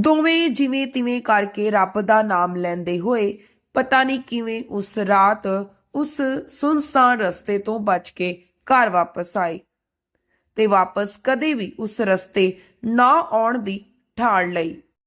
ਦੋਵੇਂ ਜਿਵੇਂ ਤਿਵੇਂ ਕਰਕੇ ਰੱਬ ਦਾ ਨਾਮ ਲੈਂਦੇ ਹੋਏ, ਪਤਾ ਨਹੀਂ ਕਿਵੇਂ ਉਸ ਰਾਤ ਉਸ ਸੁਨਸਾਨ ਰਸਤੇ ਤੋਂ ਬਚ ਕੇ ਘਰ ਵਾਪਸ ਆਏ ਤੇ ਵਾਪਸ ਕਦੇ ਵੀ ਉਸ ਰਸਤੇ ਨਾ ਆਉਣ ਦੀ ਠਾਣ ਲਈ।